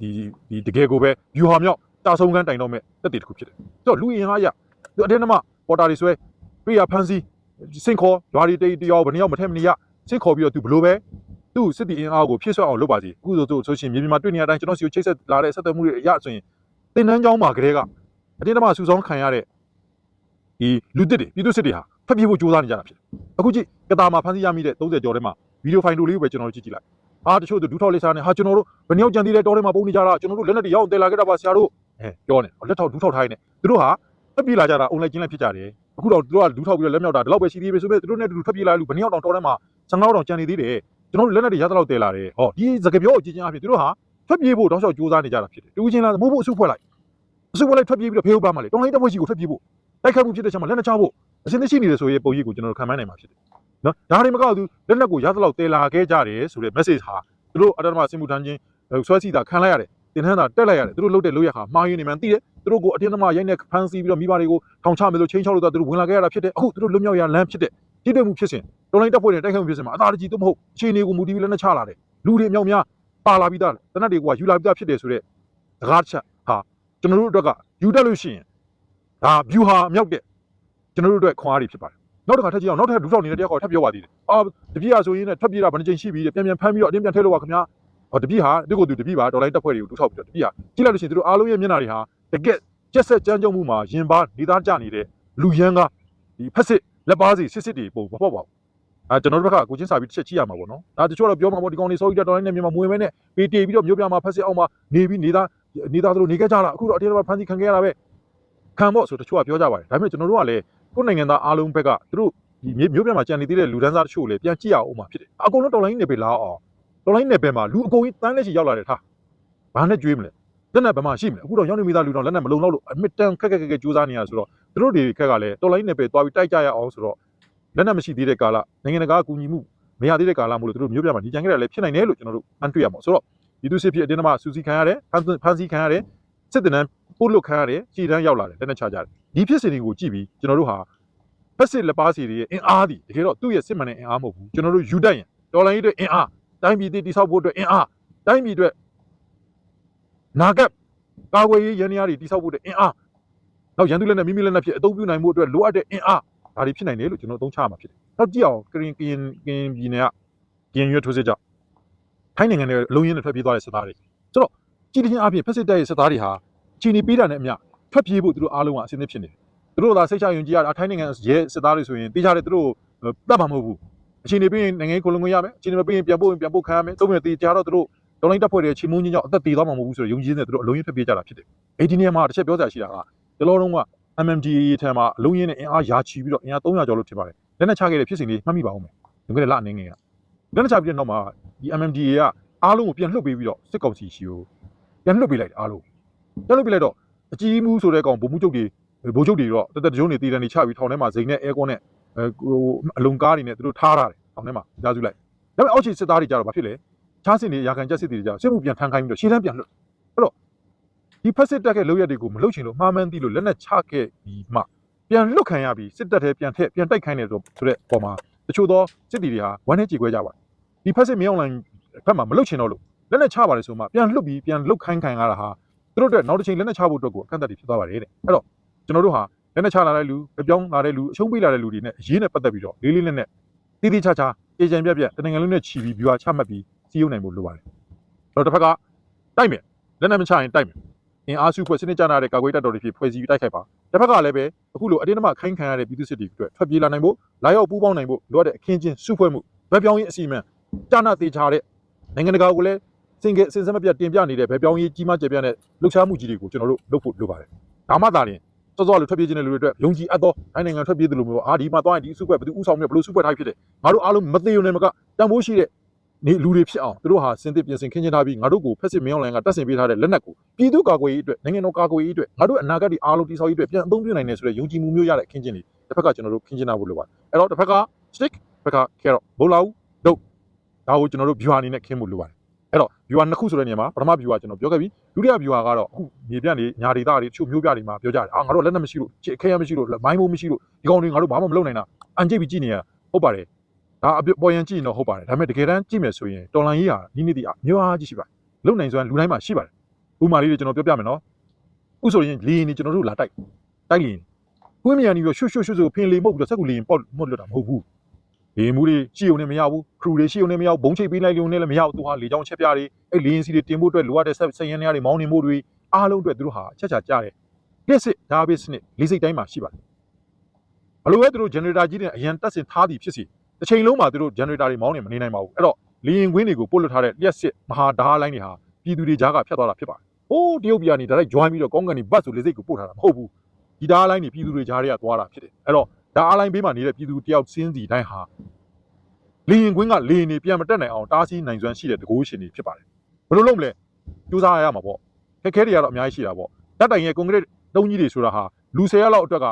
ဒီဒီတကယ်ကိုပဲ view ဟာမြောက်တာဆုံးကန်းတိုင်တော့မဲ့တက်တည်တစ်ခုဖြစ်တယ်သူကလူအင်အားရသူအတင်းအမပေါ်တာတွေဆွဲတွေ့ရဖန်စီ စင်ခေါ်ရွာတွေတိတ်တယောက်ဘယ်နှယောက်မထက်မနေရစင်ခေါ်ပြီးတော့သူဘလို့ပဲသူ့စစ်တီအင်အားကိုဖြည့်ဆွတ်အောင်လုပ်ပါစီအခုဆိုဆိုဆိုရှင်မြေပြင်မှာတွေ့နေရတဲ့အတိုင်းကျွန်တော်စီကိုချိတ်ဆက်လာတဲ့ဆက်သွယ်မှုတွေအရဆိုရင်တင်တန်းကျောင်းမှာကလေးကအတင်းတမဆူဆောင်းခံရတဲ့ဒီလူတစ်တွေပြည်သူစစ်တွေဟာဖက်ပြေးဖို့ကြိုးစားနေကြတာဖြစ်တယ်အခုကြည့်ကတာမှာဖန်စီရမိတဲ့30ကျော်ထဲမှာဗီဒီယိုဖိုင်တိုလေးကိုပဲကျွန်တော်တို့ကြည့်ကြည့်လိုက်အာတချို့သူဒူးထောက်လေးစားနေဟာကျွန်တော်တို့ဘယ်နှယောက်ကြံသေးတဲ့တောထဲမှာပုံနေကြတာကျွန်တော်တို့လက်နဲ့တွေရောက်တယ်လာခဲ့တာပါဆရာတို့အဲပြောနေလက်ထောက်ဒူးထောက်ထားနေသူတို့ဟာဖက်ပြေးလာကြတာအွန်လိုင်းကျင်းလိုက်ဖြစ်ကြတယ် အခုတော့သူတို့ကလူထောက်ပြီးတော့လက်မြောက်တာဒီလောက်ပဲရှိသေးပဲဆိုပေမဲ့သူတို့နဲ့တူတူထွက်ပြေးလာလူဘယ်နှစ်ယောက်တောင်တောထဲမှာ15တောင်ကြံနေသေးတယ်ကျွန်တော်တို့လက်နဲ့တွေရသလောက်တည်လာတယ်ဟောဒီစကပြောကိုကြည့်ချင်းအဖြစ်သူတို့ဟာထွက်ပြေးဖို့တောက်လျှောက်ကြိုးစားနေကြတာဖြစ်တယ်တူချင်းလားမို့ဖို့အစုဖွဲ့လိုက်အစုဖွဲ့လိုက်ထွက်ပြေးပြီးတော့ဖေးဟုတ်ပါမှလေတောင်လိုက်တစ်ဖွဲ့ရှိကိုထွက်ပြေးဖို့တိုက်ခိုက်မှုဖြစ်တဲ့ချက်မှာလက်နဲ့ချဖို့အစင်းသိရှိနေတယ်ဆိုရင်ပုံရိပ်ကိုကျွန်တော်တို့ခံမှန်းနိုင်မှာဖြစ်တယ်နော်ဒါတွေမကောက်သူလက်နက်ကိုရသလောက်တည်လာခဲ့ကြတယ်ဆိုတဲ့ message ဟာသူတို့အတ္တမစင်မှုထမ်းချင်းဆွဲစီတာခံလိုက်ရတယ် တင်ထန်းတာတက်လိုက်ရတယ်သူတို့လုတ်တဲ့လုတ်ရခါမှားယွင်းနေမှန်းသိတယ်သူတို့ကိုအတင်းသမားရိုက်နေဖမ်းဆီးပြီးတော့မိဘတွေကိုထောင်ချမယ်လို့ချင်းချောက်လို့တော့သူတို့ဝင်လာခဲ့ရတာဖြစ်တယ်အခုသူတို့လွတ်မြောက်ရလမ်းဖြစ်တဲ့တိတိမှုဖြစ်စဉ်တော်လိုင်းတပ်ဖွဲ့တွေတိုက်ခိုက်မှုဖြစ်စဉ်မှာအသာတကြီးတော့မဟုတ်အခြေအနေကိုမူတည်ပြီးလည်းနှချလာတယ်လူတွေအမြောက်များပါလာပြီးသားတနက်တွေကယူလာပြီးသားဖြစ်တယ်ဆိုတော့စကားတစ်ချက်ဟာကျွန်တော်တို့အတွက်ကယူတက်လို့ရှိရင်ဒါ view ဟာအမြောက်တဲ့ကျွန်တော်တို့အတွက်ခွန်အားတွေဖြစ်ပါတယ်နောက်တစ်ခါထပ်ကြည့်အောင်နောက်ထပ်ဒူထောက်နေတဲ့တယောက်ကထပ်ပြောပါသေးတယ်အာတပြည့်ရဆိုရင်လည်းထပ်ပြေးတာဘယ်နှချိန်ရှိပြီတဲ့ပြန်ပြန်ဖမ်းပြီးတော့အတင်းပြန်ထည့်လို့ပါခင်ဗျာ ဟောတပြည့်ဟာဒီကိုသူတပြည့်ပါတော်လိုင်းတပ်ဖွဲ့တွေကိုဒူထောက်ပြီးတော့တပြည့်ဟာကြည့်လိုက်လို့ရှိရင်သူတို့အားလုံးရဲ့မျက်နှာတွေဟာတကက်ကျက်ဆက်ကြမ်းကြုတ်မှုမှာရင်ပါနေသားကြနေတဲ့လူရန်ကဒီဖက်စစ်လက်ပါစီစစ်စစ်တွေပုံမပေါ့ပါဘူးအဲကျွန်တော်တို့ဘက်ကကိုချင်းစာပြီးတစ်ချက်ကြည့်ရမှာပေါ့နော်ဒါတချို့တော့ပြောမှာပေါ့ဒီကောင်လေးစောကြီးတက်တော်လိုင်းနဲ့မြန်မာမွေမဲနဲ့ပေတေပြီးတော့မျိုးပြမှာဖက်စစ်အောင်မှာနေပြီးနေသားနေသားတို့နေခဲ့ကြတာအခုတော့အတင်းတော့ဖမ်းဆီးခံခဲ့ရတာပဲခံဖို့ဆိုတချို့ကပြောကြပါတယ်ဒါပေမဲ့ကျွန်တော်တို့ကလည်းကိုယ်နိုင်ငံသားအားလုံးဘက်ကသူတို့ဒီမျိုးပြမှာကြံနေသေးတဲ့လူဒန်းစားတချို့လည်းပြန်ကြည့်ရအောင်မှာဖြစ်တယ်အကုန်လုံးတော်လိုင်းနေပေလားအောင် တော်လိုင်းနေပေမှာလူအကုန်ကြီးတန်းလက်ရှိရောက်လာတယ်ထားဘာနဲ့ကြွေးမလဲလက်နဲ့ဘယ်မှာရှိမလဲအခုတော့ရောက်နေမိသားလူတော့လက်နဲ့မလုံလောက်လို့အမစ်တန်ခက်ခက်ခက်ခက်ကြိုးစားနေရဆိုတော့သူတို့တွေခက်ကလည်းတော်လိုင်းနေပေသွားပြီးတိုက်ကြရအောင်ဆိုတော့လက်နဲ့မရှိသေးတဲ့ကာလနိုင်ငံတကာအကူအညီမှုမရသေးတဲ့ကာလမို့လို့သူတို့မျိုးပြမှာဒီကြံခဲ့တယ်လည်းဖြစ်နိုင်တယ်လို့ကျွန်တော်တို့အန်တွေ့ရမှာဆိုတော့ဒီသူစစ်ဖြစ်အတင်းသမားစူစီခံရတယ်ဖမ်းဖမ်းဆီးခံရတယ်စစ်တပ်နန်းပို့လွတ်ခံရတယ်ခြေတန်းရောက်လာတယ်လက်နဲ့ချကြတယ်ဒီဖြစ်စဉ်တွေကိုကြည့်ပြီးကျွန်တော်တို့ဟာဖက်စစ်လက်ပါစီတွေရဲ့အင်အားဒီတကယ်တော့သူ့ရဲ့စစ်မှန်တဲ့အင်အားမဟုတ်ဘူးကျွန်တော်တို့ယူတက်ရင်တော်လိုင်းရေးအတွက်အင်အား တိုင်းပြည်တည်တိဆောက်ဖို့အတွက်အင်အားတိုင်းပြည်အတွက်နာဂတ်ကာကွယ်ရေးရန်ရာတွေတိဆောက်ဖို့အတွက်အင်အားနောက်ရန်သူလက်နဲ့မိမိလက်နဲ့ဖြစ်အသုံးပြုနိုင်မှုအတွက်လိုအပ်တဲ့အင်အားဒါတွေဖြစ်နိုင်တယ်လို့ကျွန်တော်သုံးချမှာဖြစ်တယ်နောက်ကြည့်အောင်ကရင်ကရင်ကရင်ပြည်နယ်ကကရင်ရွတ်ထိုးစစ်ကြောင့်ထိုင်းနိုင်ငံရဲ့လုံရင်းနဲ့ထွက်ပြေးသွားတဲ့စစ်သားတွေဆိုတော့ကြည်တင်အဖြစ်ဖက်စစ်တပ်ရဲ့စစ်သားတွေဟာချီနေပေးတာနဲ့အမျှထွက်ပြေးဖို့သူတို့အားလုံးကအဆင်သင့်ဖြစ်နေတယ်သူတို့သာစိတ်ချယုံကြည်ရတာထိုင်းနိုင်ငံရဲစစ်သားတွေဆိုရင်တေးကြတယ်သူတို့တတ်မှာမဟုတ်ဘူး အချိန်နေပြီးရင်နိုင်ငံကိုလုံငွေရမယ်အချိန်နေပြီးရင်ပြန်ပို့ရင်ပြန်ပို့ခံရမယ်သုံးမြတေးကြတော့သူတို့ဒေါ်လိုင်းတပ်ဖွဲ့တွေချီမုန်းချင်းကြောင့်အသက်သေးသွားမှာမဟုတ်ဘူးဆိုတော့ယုံကြည်နေသူတို့အလုံးရင်းထွက်ပြေးကြတာဖြစ်တယ်အဲ့ဒီနေရာမှာတစ်ချက်ပြောစရာရှိတာကတလောလုံးက MMDA ထဲမှာအလုံးရင်းနဲ့အင်အားရာချီပြီးတော့အင်အား300ကျော်လို့ထင်ပါတယ်လက်နက်ချခဲ့တဲ့ဖြစ်စဉ်လေးမှတ်မိပါဦးမယ်ငွေကလအနေငယ်ကလက်နက်ချပြီးတဲ့နောက်မှာဒီ MMDA ကအားလုံးကိုပြန်လှုပ်ပေးပြီးတော့စစ်ကောင်စီရှိကိုပြန်လှုပ်ပေးလိုက်တယ်အားလုံးပြန်လှုပ်ပေးလိုက်တော့အကြီးမှုဆိုတဲ့ကောင်ဗိုလ်မှူးချုပ်တွေဗိုလ်ချုပ်တွေတော့တက်တက်ကြုံနေတည်တန်နေချပြီးထောင်ထဲမှာဇိမ်နဲ့အဲကွန်နဲ့ အဲဟိုအလုံကားတွေနဲ့သူတို့ထားထားတယ်ထောင်ထဲမှာကြားစုလိုက်ဒါပေမဲ့အောက်ခြေစစ်သားတွေကြတော့ဘာဖြစ်လဲချားစင်တွေရာခံချက်စစ်တွေကြစစ်မှုပြန်ထမ်းခိုင်းပြီးတော့ရှေ့တန်းပြန်လှုပ်အဲ့တော့ဒီဖက်စစ်တက်တဲ့လောက်ရက်တွေကိုမလှုပ်ချင်လို့မှားမှန်းသိလို့လက်နက်ချခဲ့ပြီးမှပြန်လွတ်ခံရပြီးစစ်တပ်ထဲပြန်ထက်ပြန်တိုက်ခိုင်းတယ်ဆိုဆိုတဲ့ပုံမှာတချို့သောစစ်တီတွေဟာဝမ်းနဲ့ကြေခွဲကြပါတယ်ဒီဖက်စစ်မင်းအောင်လိုင်းဘက်မှာမလှုပ်ချင်တော့လို့လက်နက်ချပါတယ်ဆိုမှပြန်လှုပ်ပြီးပြန်လှုပ်ခိုင်းခံရတာဟာသူတို့အတွက်နောက်တစ်ချိန်လက်နက်ချဖို့အတွက်ကိုအကန့်အသတ်တွေဖြစ်သွားပါတယ်တဲ့အဲ့တော့ကျွန်တော်တို့ဟာ လက်နက်ချလာတဲ့လူပြောင်းလာတဲ့လူအရှုံးပေးလာတဲ့လူတွေနဲ့အရေးနဲ့ပတ်သက်ပြီးတော့လေးလေးနက်နက်တိတိကျကျအေဂျင်ပြက်ပြက်တနင်္ဂနွေနဲ့ချီပြီး viewer ချမှတ်ပြီးစီးရုံနိုင်ဖို့လိုပါတယ်အဲ့တော့တစ်ဖက်ကတိုက်မယ်လက်နက်မချရင်တိုက်မယ်အင်အားစုဖွဲ့စနစ်ကျနာတဲ့ကာကွယ်တပ်တော်တွေဖြစ်ဖွဲ့စည်းပြီးတိုက်ခိုက်ပါတစ်ဖက်ကလည်းပဲအခုလိုအတင်းအဓမ္မခိုင်းခံရတဲ့ပြည်သူစစ်တွေအတွက်ထွက်ပြေးလာနိုင်ဖို့လာရောက်ပူးပေါင်းနိုင်ဖို့လိုအပ်တဲ့အခင်းချင်းစုဖွဲ့မှုဗက်ပြောင်းရေးအစီအမံတာနာသေးချာတဲ့နိုင်ငံတကာကိုလည်းစင်ကစင်စမပြတ်တင်ပြနေတဲ့ဗက်ပြောင်းရေးကြီးမားကျယ်ပြန့်တဲ့လှုပ်ရှားမှုကြီးတွေကိုကျွန်တော်တို့လုပ်ဖို့လိုပါတယ်ဒါမှသာလျှင် စောစောလိုထွက်ပြေးခြင်းတဲ့လူတွေအတွက်ယုံကြည်အပ်သောတိုင်းနိုင်ငံထွက်ပြေးသူလိုမျိုးအာဒီမှာသွားရင်ဒီစုဖွဲ့ဘယ်သူဥဆောင်မြဘယ်လိုစုဖွဲ့ထားဖြစ်တယ်ငါတို့အားလုံးမသိုံနဲ့မကတန်ဖိုးရှိတဲ့နေလူတွေဖြစ်အောင်သူတို့ဟာစင်တစ်ပြင်ဆင်ခင်းချထားပြီးငါတို့ကိုဖက်စစ်မင်းအောင်လိုင်းကတက်ဆင်ပေးထားတဲ့လက်နက်ကိုပြည်သူ့ကာကွယ်ရေးအတွက်နိုင်ငံတော်ကာကွယ်ရေးအတွက်ငါတို့အနာဂတ်ဒီအားလုံးတိဆောက်ရေးအတွက်ပြန်အသုံးပြုနိုင်တယ်ဆိုတဲ့ယုံကြည်မှုမျိုးရတဲ့ခင်းချင်းတွေတစ်ဖက်ကကျွန်တော်တို့ခင်းချထားဖို့လိုပါတယ်အဲ့တော့တစ်ဖက်က stick တစ်ဖက်က carrot ဘိုးလာဦးဒုတ်ဒါကိုကျွန်တော်တို့ viewer အနေနဲ့ခင်းဖို့လိုပါတယ် အဲ့တော့ viewer နှစ်ခုဆိုတဲ့နေရာမှာပထမ viewer ကျွန်တော်ပြောခဲ့ပြီးဒုတိယ viewer ကတော့အခုမြေပြန့်တွေညာဒေသတွေတချို့မျိုးပြတွေမှာပြောကြတယ်အာငါတို့လက်နက်မရှိလို့ချစ်ခဲရမရှိလို့မိုင်းမိုးမရှိလို့ဒီကောင်တွေငါတို့ဘာမှမလုပ်နိုင်တာအန်ကြိတ်ပြီးကြည့်နေရဟုတ်ပါတယ်ဒါအပေါ်ရန်ကြည့်ရင်တော့ဟုတ်ပါတယ်ဒါပေမဲ့တကယ်တမ်းကြည့်မယ်ဆိုရင်တော်လန်ကြီးဟာနီးနီးတီအမျိုးအားကြီးရှိပါတယ်လုံနိုင်စွမ်းလူတိုင်းမှာရှိပါတယ်ဥမာလေးတွေကျွန်တော်ပြောပြမယ်နော်ဥဆိုရင်လီရင်နေကျွန်တော်တို့လာတိုက်တိုက်လီရင်ကိုင်းမြန်နေပြီးရွှွှွှွှွဆိုဖင်လေမှုတ်ပြီးတော့စက်ကူလီရင်ပေါက်မှုတ်လွတ်တာမဟုတ်ဘူး လေမှုတွေရှိုံနဲ့မရဘူးခရူတွေရှိုံနဲ့မရဘူးဘုံချိတ်ပေးလိုက်လို့နဲ့လည်းမရဘူးသူဟာလေချောင်းချက်ပြတွေအဲ့လီရင်စီတွေတင်ဖို့အတွက်လိုအပ်တဲ့ဆက်ဆက်ရန်တွေမောင်းနေမှုတွေအားလုံးအတွက်သူတို့ဟာချက်ချာကြားတယ်လက်စစ်ဒါဘေးစနစ်လေးစိတ်တိုင်းမှာရှိပါတယ်ဘလို့ပဲသူတို့ generator ကြီးတွေအရန်တက်ဆင်ထားသည်ဖြစ်စီတစ်ချိန်လုံးမှာသူတို့ generator တွေမောင်းနေမနေနိုင်ပါဘူးအဲ့တော့လေရင်ကွင်းတွေကိုပို့လွတ်ထားတဲ့လျှက်စစ်မဟာဓာတ်လိုင်းတွေဟာပြည်သူတွေကြားကဖြတ်သွားတာဖြစ်ပါတယ်။အိုးတရုတ်ပြည်ကနေဒါလိုက် join ပြီးတော့ကောင်းကန်ဒီဘတ်ဆိုလေစိတ်ကိုပို့ထားတာမဟုတ်ဘူး။ဒီဓာတ်လိုင်းတွေပြည်သူတွေကြားတွေကသွားတာဖြစ်တယ်။အဲ့တော့ ဓာတ်လိုင်းဘေးမှာနေတဲ့ပြည်သူတယောက်စင်းစီတိုင်းဟာလေရင်ကွင်းကလေရင်တွေပြန်မတက်နိုင်အောင်တားဆီးနိုင်စွမ်းရှိတဲ့တကိုးရှင်တွေဖြစ်ပါတယ်။ဘယ်လိုလုပ်မလဲ။ကြိုးစားရမှာပေါ့။ခက်ခဲတွေကတော့အများကြီးရှိတာပေါ့။တပ်တိုင်ရဲ့ကွန်ကရစ်တုံးကြီးတွေဆိုတာဟာလူ၁၀ရက်လောက်အတွက်က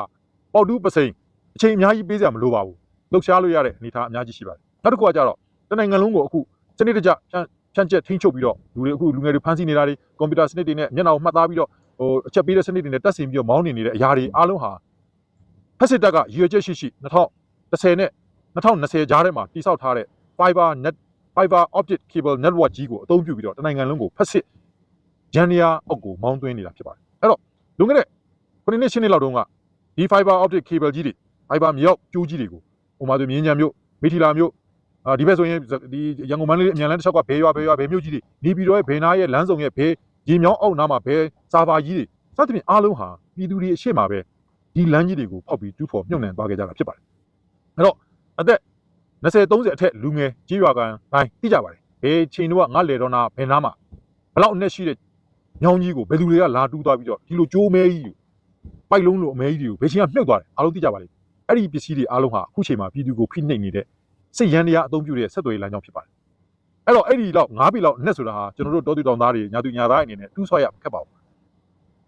ပေါတူးပစိန်အချိန်အများကြီးပေးစရာမလိုပါဘူး။လှုပ်ရှားလို့ရတဲ့အနေအထားအများကြီးရှိပါတယ်။နောက်တစ်ခုကကြတော့တနိုင်ငံလုံးကိုအခုစနစ်တကျဖြန့်ဖြဖြန့်ကျက်ထိန်းချုပ်ပြီးတော့လူတွေအခုလူငယ်တွေဖမ်းဆီးနေတာတွေကွန်ပျူတာစနစ်တွေနဲ့မျက်နှာကိုမှတ်သားပြီးတော့ဟိုအချက်ပေးတဲ့စနစ်တွေနဲ့တက်ဆင်ပြီးတော့မောင်းနေနေတဲ့အရာတွေအားလုံးဟာ ဖက်စစ်တပ်ကရည်ရွယ်ချက်ရှိရှိ2010နဲ့2020ကြားထဲမှာတိစောက်ထားတဲ့ fiber net fiber optic cable network ကြီးကိုအသုံးပြုပြီးတော့တနိုင်ငံလုံးကိုဖက်စစ်ဂျန်နီယာအောက်ကိုမောင်းသွင်းနေတာဖြစ်ပါတယ်အဲ့တော့လွန်ခဲ့တဲ့ခုနှစ်နှစ်ရှင်းနှစ်လောက်တုန်းကဒီ fiber optic cable ကြီးတွေ fiber မြောက်ကျိုးကြီးတွေကိုဟိုမှာဆိုမြင်းကြံမြို့မိထီလာမြို့အာဒီဘက်ဆိုရင်ဒီရန်ကုန်မန္တလေးအမြန်လမ်းတစ်လျှောက်ကဘဲရွာဘဲရွာဘဲမြို့ကြီးတွေနေပြည်တော်ရဲ့ဘဲနာရဲ့လမ်းဆောင်ရဲ့ဘဲရေမြောင်းအောက်နားမှာဘဲစာဘာကြီးတွေစသဖြင့်အားလုံးဟာပြည်သူတွေအရှိမပဲ ဒီလမ်းကြီးတွေကိုဖောက်ပြီးတူးဖော်မြုပ်နှံသွားခဲ့ကြတာဖြစ်ပါတယ်အဲ့တော့အသက်20 30အထက်လူငယ်ကြီးရွာကန်တိုင်းသိကြပါတယ်ဘယ်ချိန်တော့ငါလေတော့နာဘယ်နားမှာဘလောက်အနဲ့ရှိတဲ့ညောင်းကြီးကိုဘယ်သူတွေကလာတူးသွားပြီးတော့ဒီလိုကြိုးမဲကြီးကိုပိုက်လုံးလိုအမဲကြီးတွေကိုဘယ်ချိန်ကမြုပ်သွားတယ်အားလုံးသိကြပါလိမ့်အဲ့ဒီပစ္စည်းတွေအားလုံးဟာအခုချိန်မှာပြည်သူကိုဖိနှိပ်နေတဲ့စိတ်ရန်တရားအသုံးပြုတဲ့ဆက်သွယ်ရေးလမ်းကြောင်းဖြစ်ပါတယ်အဲ့တော့အဲ့ဒီလောက်၅ပြီလောက်အနဲ့ဆိုတာဟာကျွန်တော်တို့တောသူတောင်သားတွေညာသူညာသားတွေအနေနဲ့တူးဆွဲရခက်ပါဘူး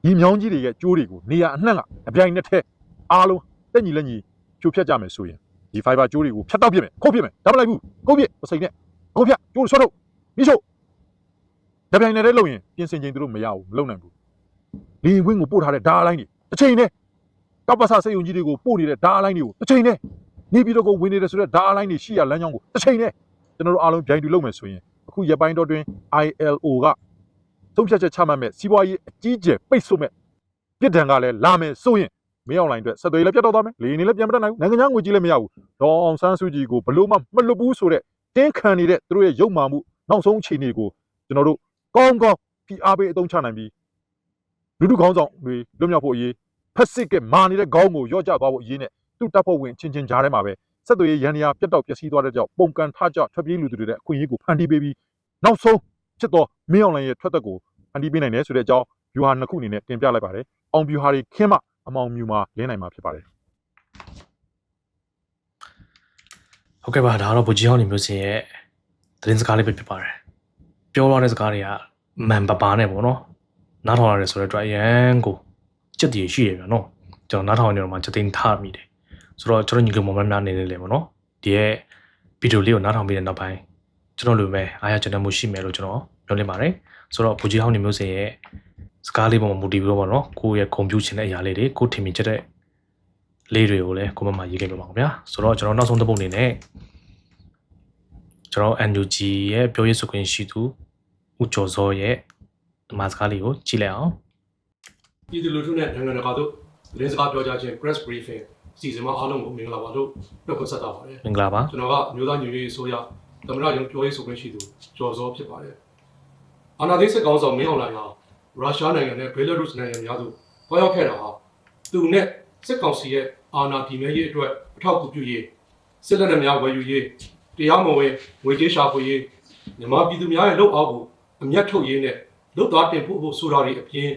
ဒီမြောင်းကြီးတွေရဲ့ကျိုးတွေကိုနေရာအနှံ့ကအပြိုင်နဲ့ထဲအားလုံးတက်ညီလက်ညီဖြိုဖျက်ကြမယ်ဆိုရင်ဒီ fiber ကျိုးတွေကိုဖြတ်တောက်ပြစ်မယ်ခုတ်ပြစ်မယ်ဒါမလိုက်ဘူးကုတ်ပြစ်ပစိန်နဲ့ခုတ်ဖြတ်ကျိုးဆွတ်ထုတ်မိရှုတပြိုင်နဲ့တည်းလုံရင်ပြင်ဆင်ချိန်သူတို့မရဘူးမလုံနိုင်ဘူးလီရင်ကွင်းကိုပို့ထားတဲ့ဓာအလိုင်းတွေတစ်ချိန်နဲ့ကပ္ပစစေယုံကြီးတွေကိုပို့နေတဲ့ဓာအလိုင်းတွေကိုတစ်ချိန်နဲ့နေပြည်တော်ကိုဝင်နေတယ်ဆိုတဲ့ဓာအလိုင်းတွေရှိရလမ်းကြောင်းကိုတစ်ချိန်နဲ့ကျွန်တော်တို့အားလုံးဗျိုင်းတူလုပ်မယ်ဆိုရင်အခုရပိုင်းတော်တွင် ILO က သုံးဖြတ်ချက်ချမှတ်မဲ့စီးပွားရေးအကြီးအကျယ်ပိတ်ဆို့မဲ့ပြစ်ဒဏ်ကလည်းလာမယ်ဆိုရင်မင်းအောင်လိုင်းအတွက်ဆက်သွယ်ရေးလည်းပြတ်တော့သွားမယ်လေနေလည်းပြန်မတက်နိုင်ဘူးနိုင်ငံခြားငွေကြီးလည်းမရဘူးဒေါအောင်ဆန်းစုကြည်ကိုဘလို့မှမလွတ်ဘူးဆိုတဲ့တင်းခံနေတဲ့သူတို့ရဲ့ရုပ်မာမှုနောက်ဆုံးအခြေအနေကိုကျွန်တော်တို့ကောင်းကောင်းဖိအားပေးအသုံးချနိုင်ပြီးလူထုခေါင်းဆောင်တွေလွတ်မြောက်ဖို့အရေးဖက်စစ်ကမာနေတဲ့ခေါင်းကိုရော့ကျသွားဖို့အရေးနဲ့သူ့တပ်ဖွဲ့ဝင်ချင်းချင်းကြားထဲမှာပဲဆက်သွယ်ရေးရန်ရာပြတ်တော့ပျက်စီးသွားတဲ့ကြောင့်ပုံကန်ထကြထွက်ပြေးလူတွေတဲ့အခွင့်အရေးကိုဖန်တီးပေးပြီးနောက်ဆုံး ဖြစ်တော့မင်းအောင်လိုင်းရဲ့ထွက်သက်ကိုဖန်တီးပေးနိုင်တယ်ဆိုတဲ့အကြောင်းဗျူဟာနှစ်ခုအနေနဲ့တင်ပြလိုက်ပါတယ်အောင်ဗျူဟာတွေခင်းမှအမောင်မြူမှာလင်းနိုင်မှာဖြစ်ပါတယ်ဟုတ်ကဲ့ပါဒါကတော့ဗိုလ်ကြီးဟောင်းနေမျိုးစင်ရဲ့သတင်းစကားလေးပဲဖြစ်ပါတယ်ပြောရတဲ့စကားတွေကမန်ပပါနဲ့ပေါ့နော်နားထောင်ရတယ်ဆိုတော့အတွက်အရန်ကိုစက်တည်ရှိရပြန်နော်ကျွန်တော်နားထောင်နေတော့မှစက်သိန်းထားမိတယ်ဆိုတော့ကျွန်တော်ညီကမောင်မများနေနေလေပေါ့နော်ဒီရဲ့ဗီဒီယိုလေးကိုနားထောင်ပြီးတဲ့နောက်ပိုင်းကျွန်တော်လိုပဲအားရကျွန်တော်မှုရှိမယ်လို့ကျွန်တော် ပြောနေပါတယ်ဆိုတော့ဗိုလ်ကြီးဟောင်းနေမျိုးစင်ရဲ့စကားလေးပေါ်မှာမူတည်ပြီးတော့ပေါ့နော်ကိုယ့်ရဲ့ကွန်ပျူတာရှင်တဲ့အရာလေးတွေကိုထင်မြင်ချက်တဲ့လေးတွေကိုလည်းကိုမမရေးခဲ့ပြပါဦးခင်ဗျာဆိုတော့ကျွန်တော်နောက်ဆုံးတစ်ပုတ်အနေနဲ့ကျွန်တော် NUG ရဲ့ပြောရေးဆိုခွင့်ရှိသူဦးကျော်စောရဲ့ဒီမှာစကားလေးကိုကြည့်လိုက်အောင်ပြည်သူလူထုနဲ့နိုင်ငံတကာတို့သတင်းစကားပြောကြားခြင်း press briefing စီစဉ်မှာအားလုံးကိုမင်္ဂလာပါလို့ပြောခွင့်ဆက်တာပါတယ်မင်္ဂလာပါကျွန်တော်ကအမျိုးသားညီညွတ်ရေးအစိုးရသမ္မတရုံးပြောရေးဆိုခွင့်ရှိသူကျော်စောဖြစ်ပါတယ် အာဏာသိမ်းစစ်ကောင်ဆောင်မင်းအောင်လှိုင်ဟာရုရှားနိုင်ငံနဲ့ဘယ်လာရုစ်နိုင်ငံများသို့တွားရောက်ခဲ့တာဟာသူနဲ့စစ်ကောင်စီရဲ့အာဏာတည်မြဲရေးအတွက်အထောက်အကူပြုရေးစစ်လက်နက်များဝယ်ယူရေးတရားမဝင်ငွေကြေးရှာဖွေရေးမြန်မာပြည်သူများရဲ့လုပ်အားကိုအမျက်ထုတ်ရေးနဲ့လုပ်သားတင်ဖို့ဖို့ဆိုတာတွေအပြင်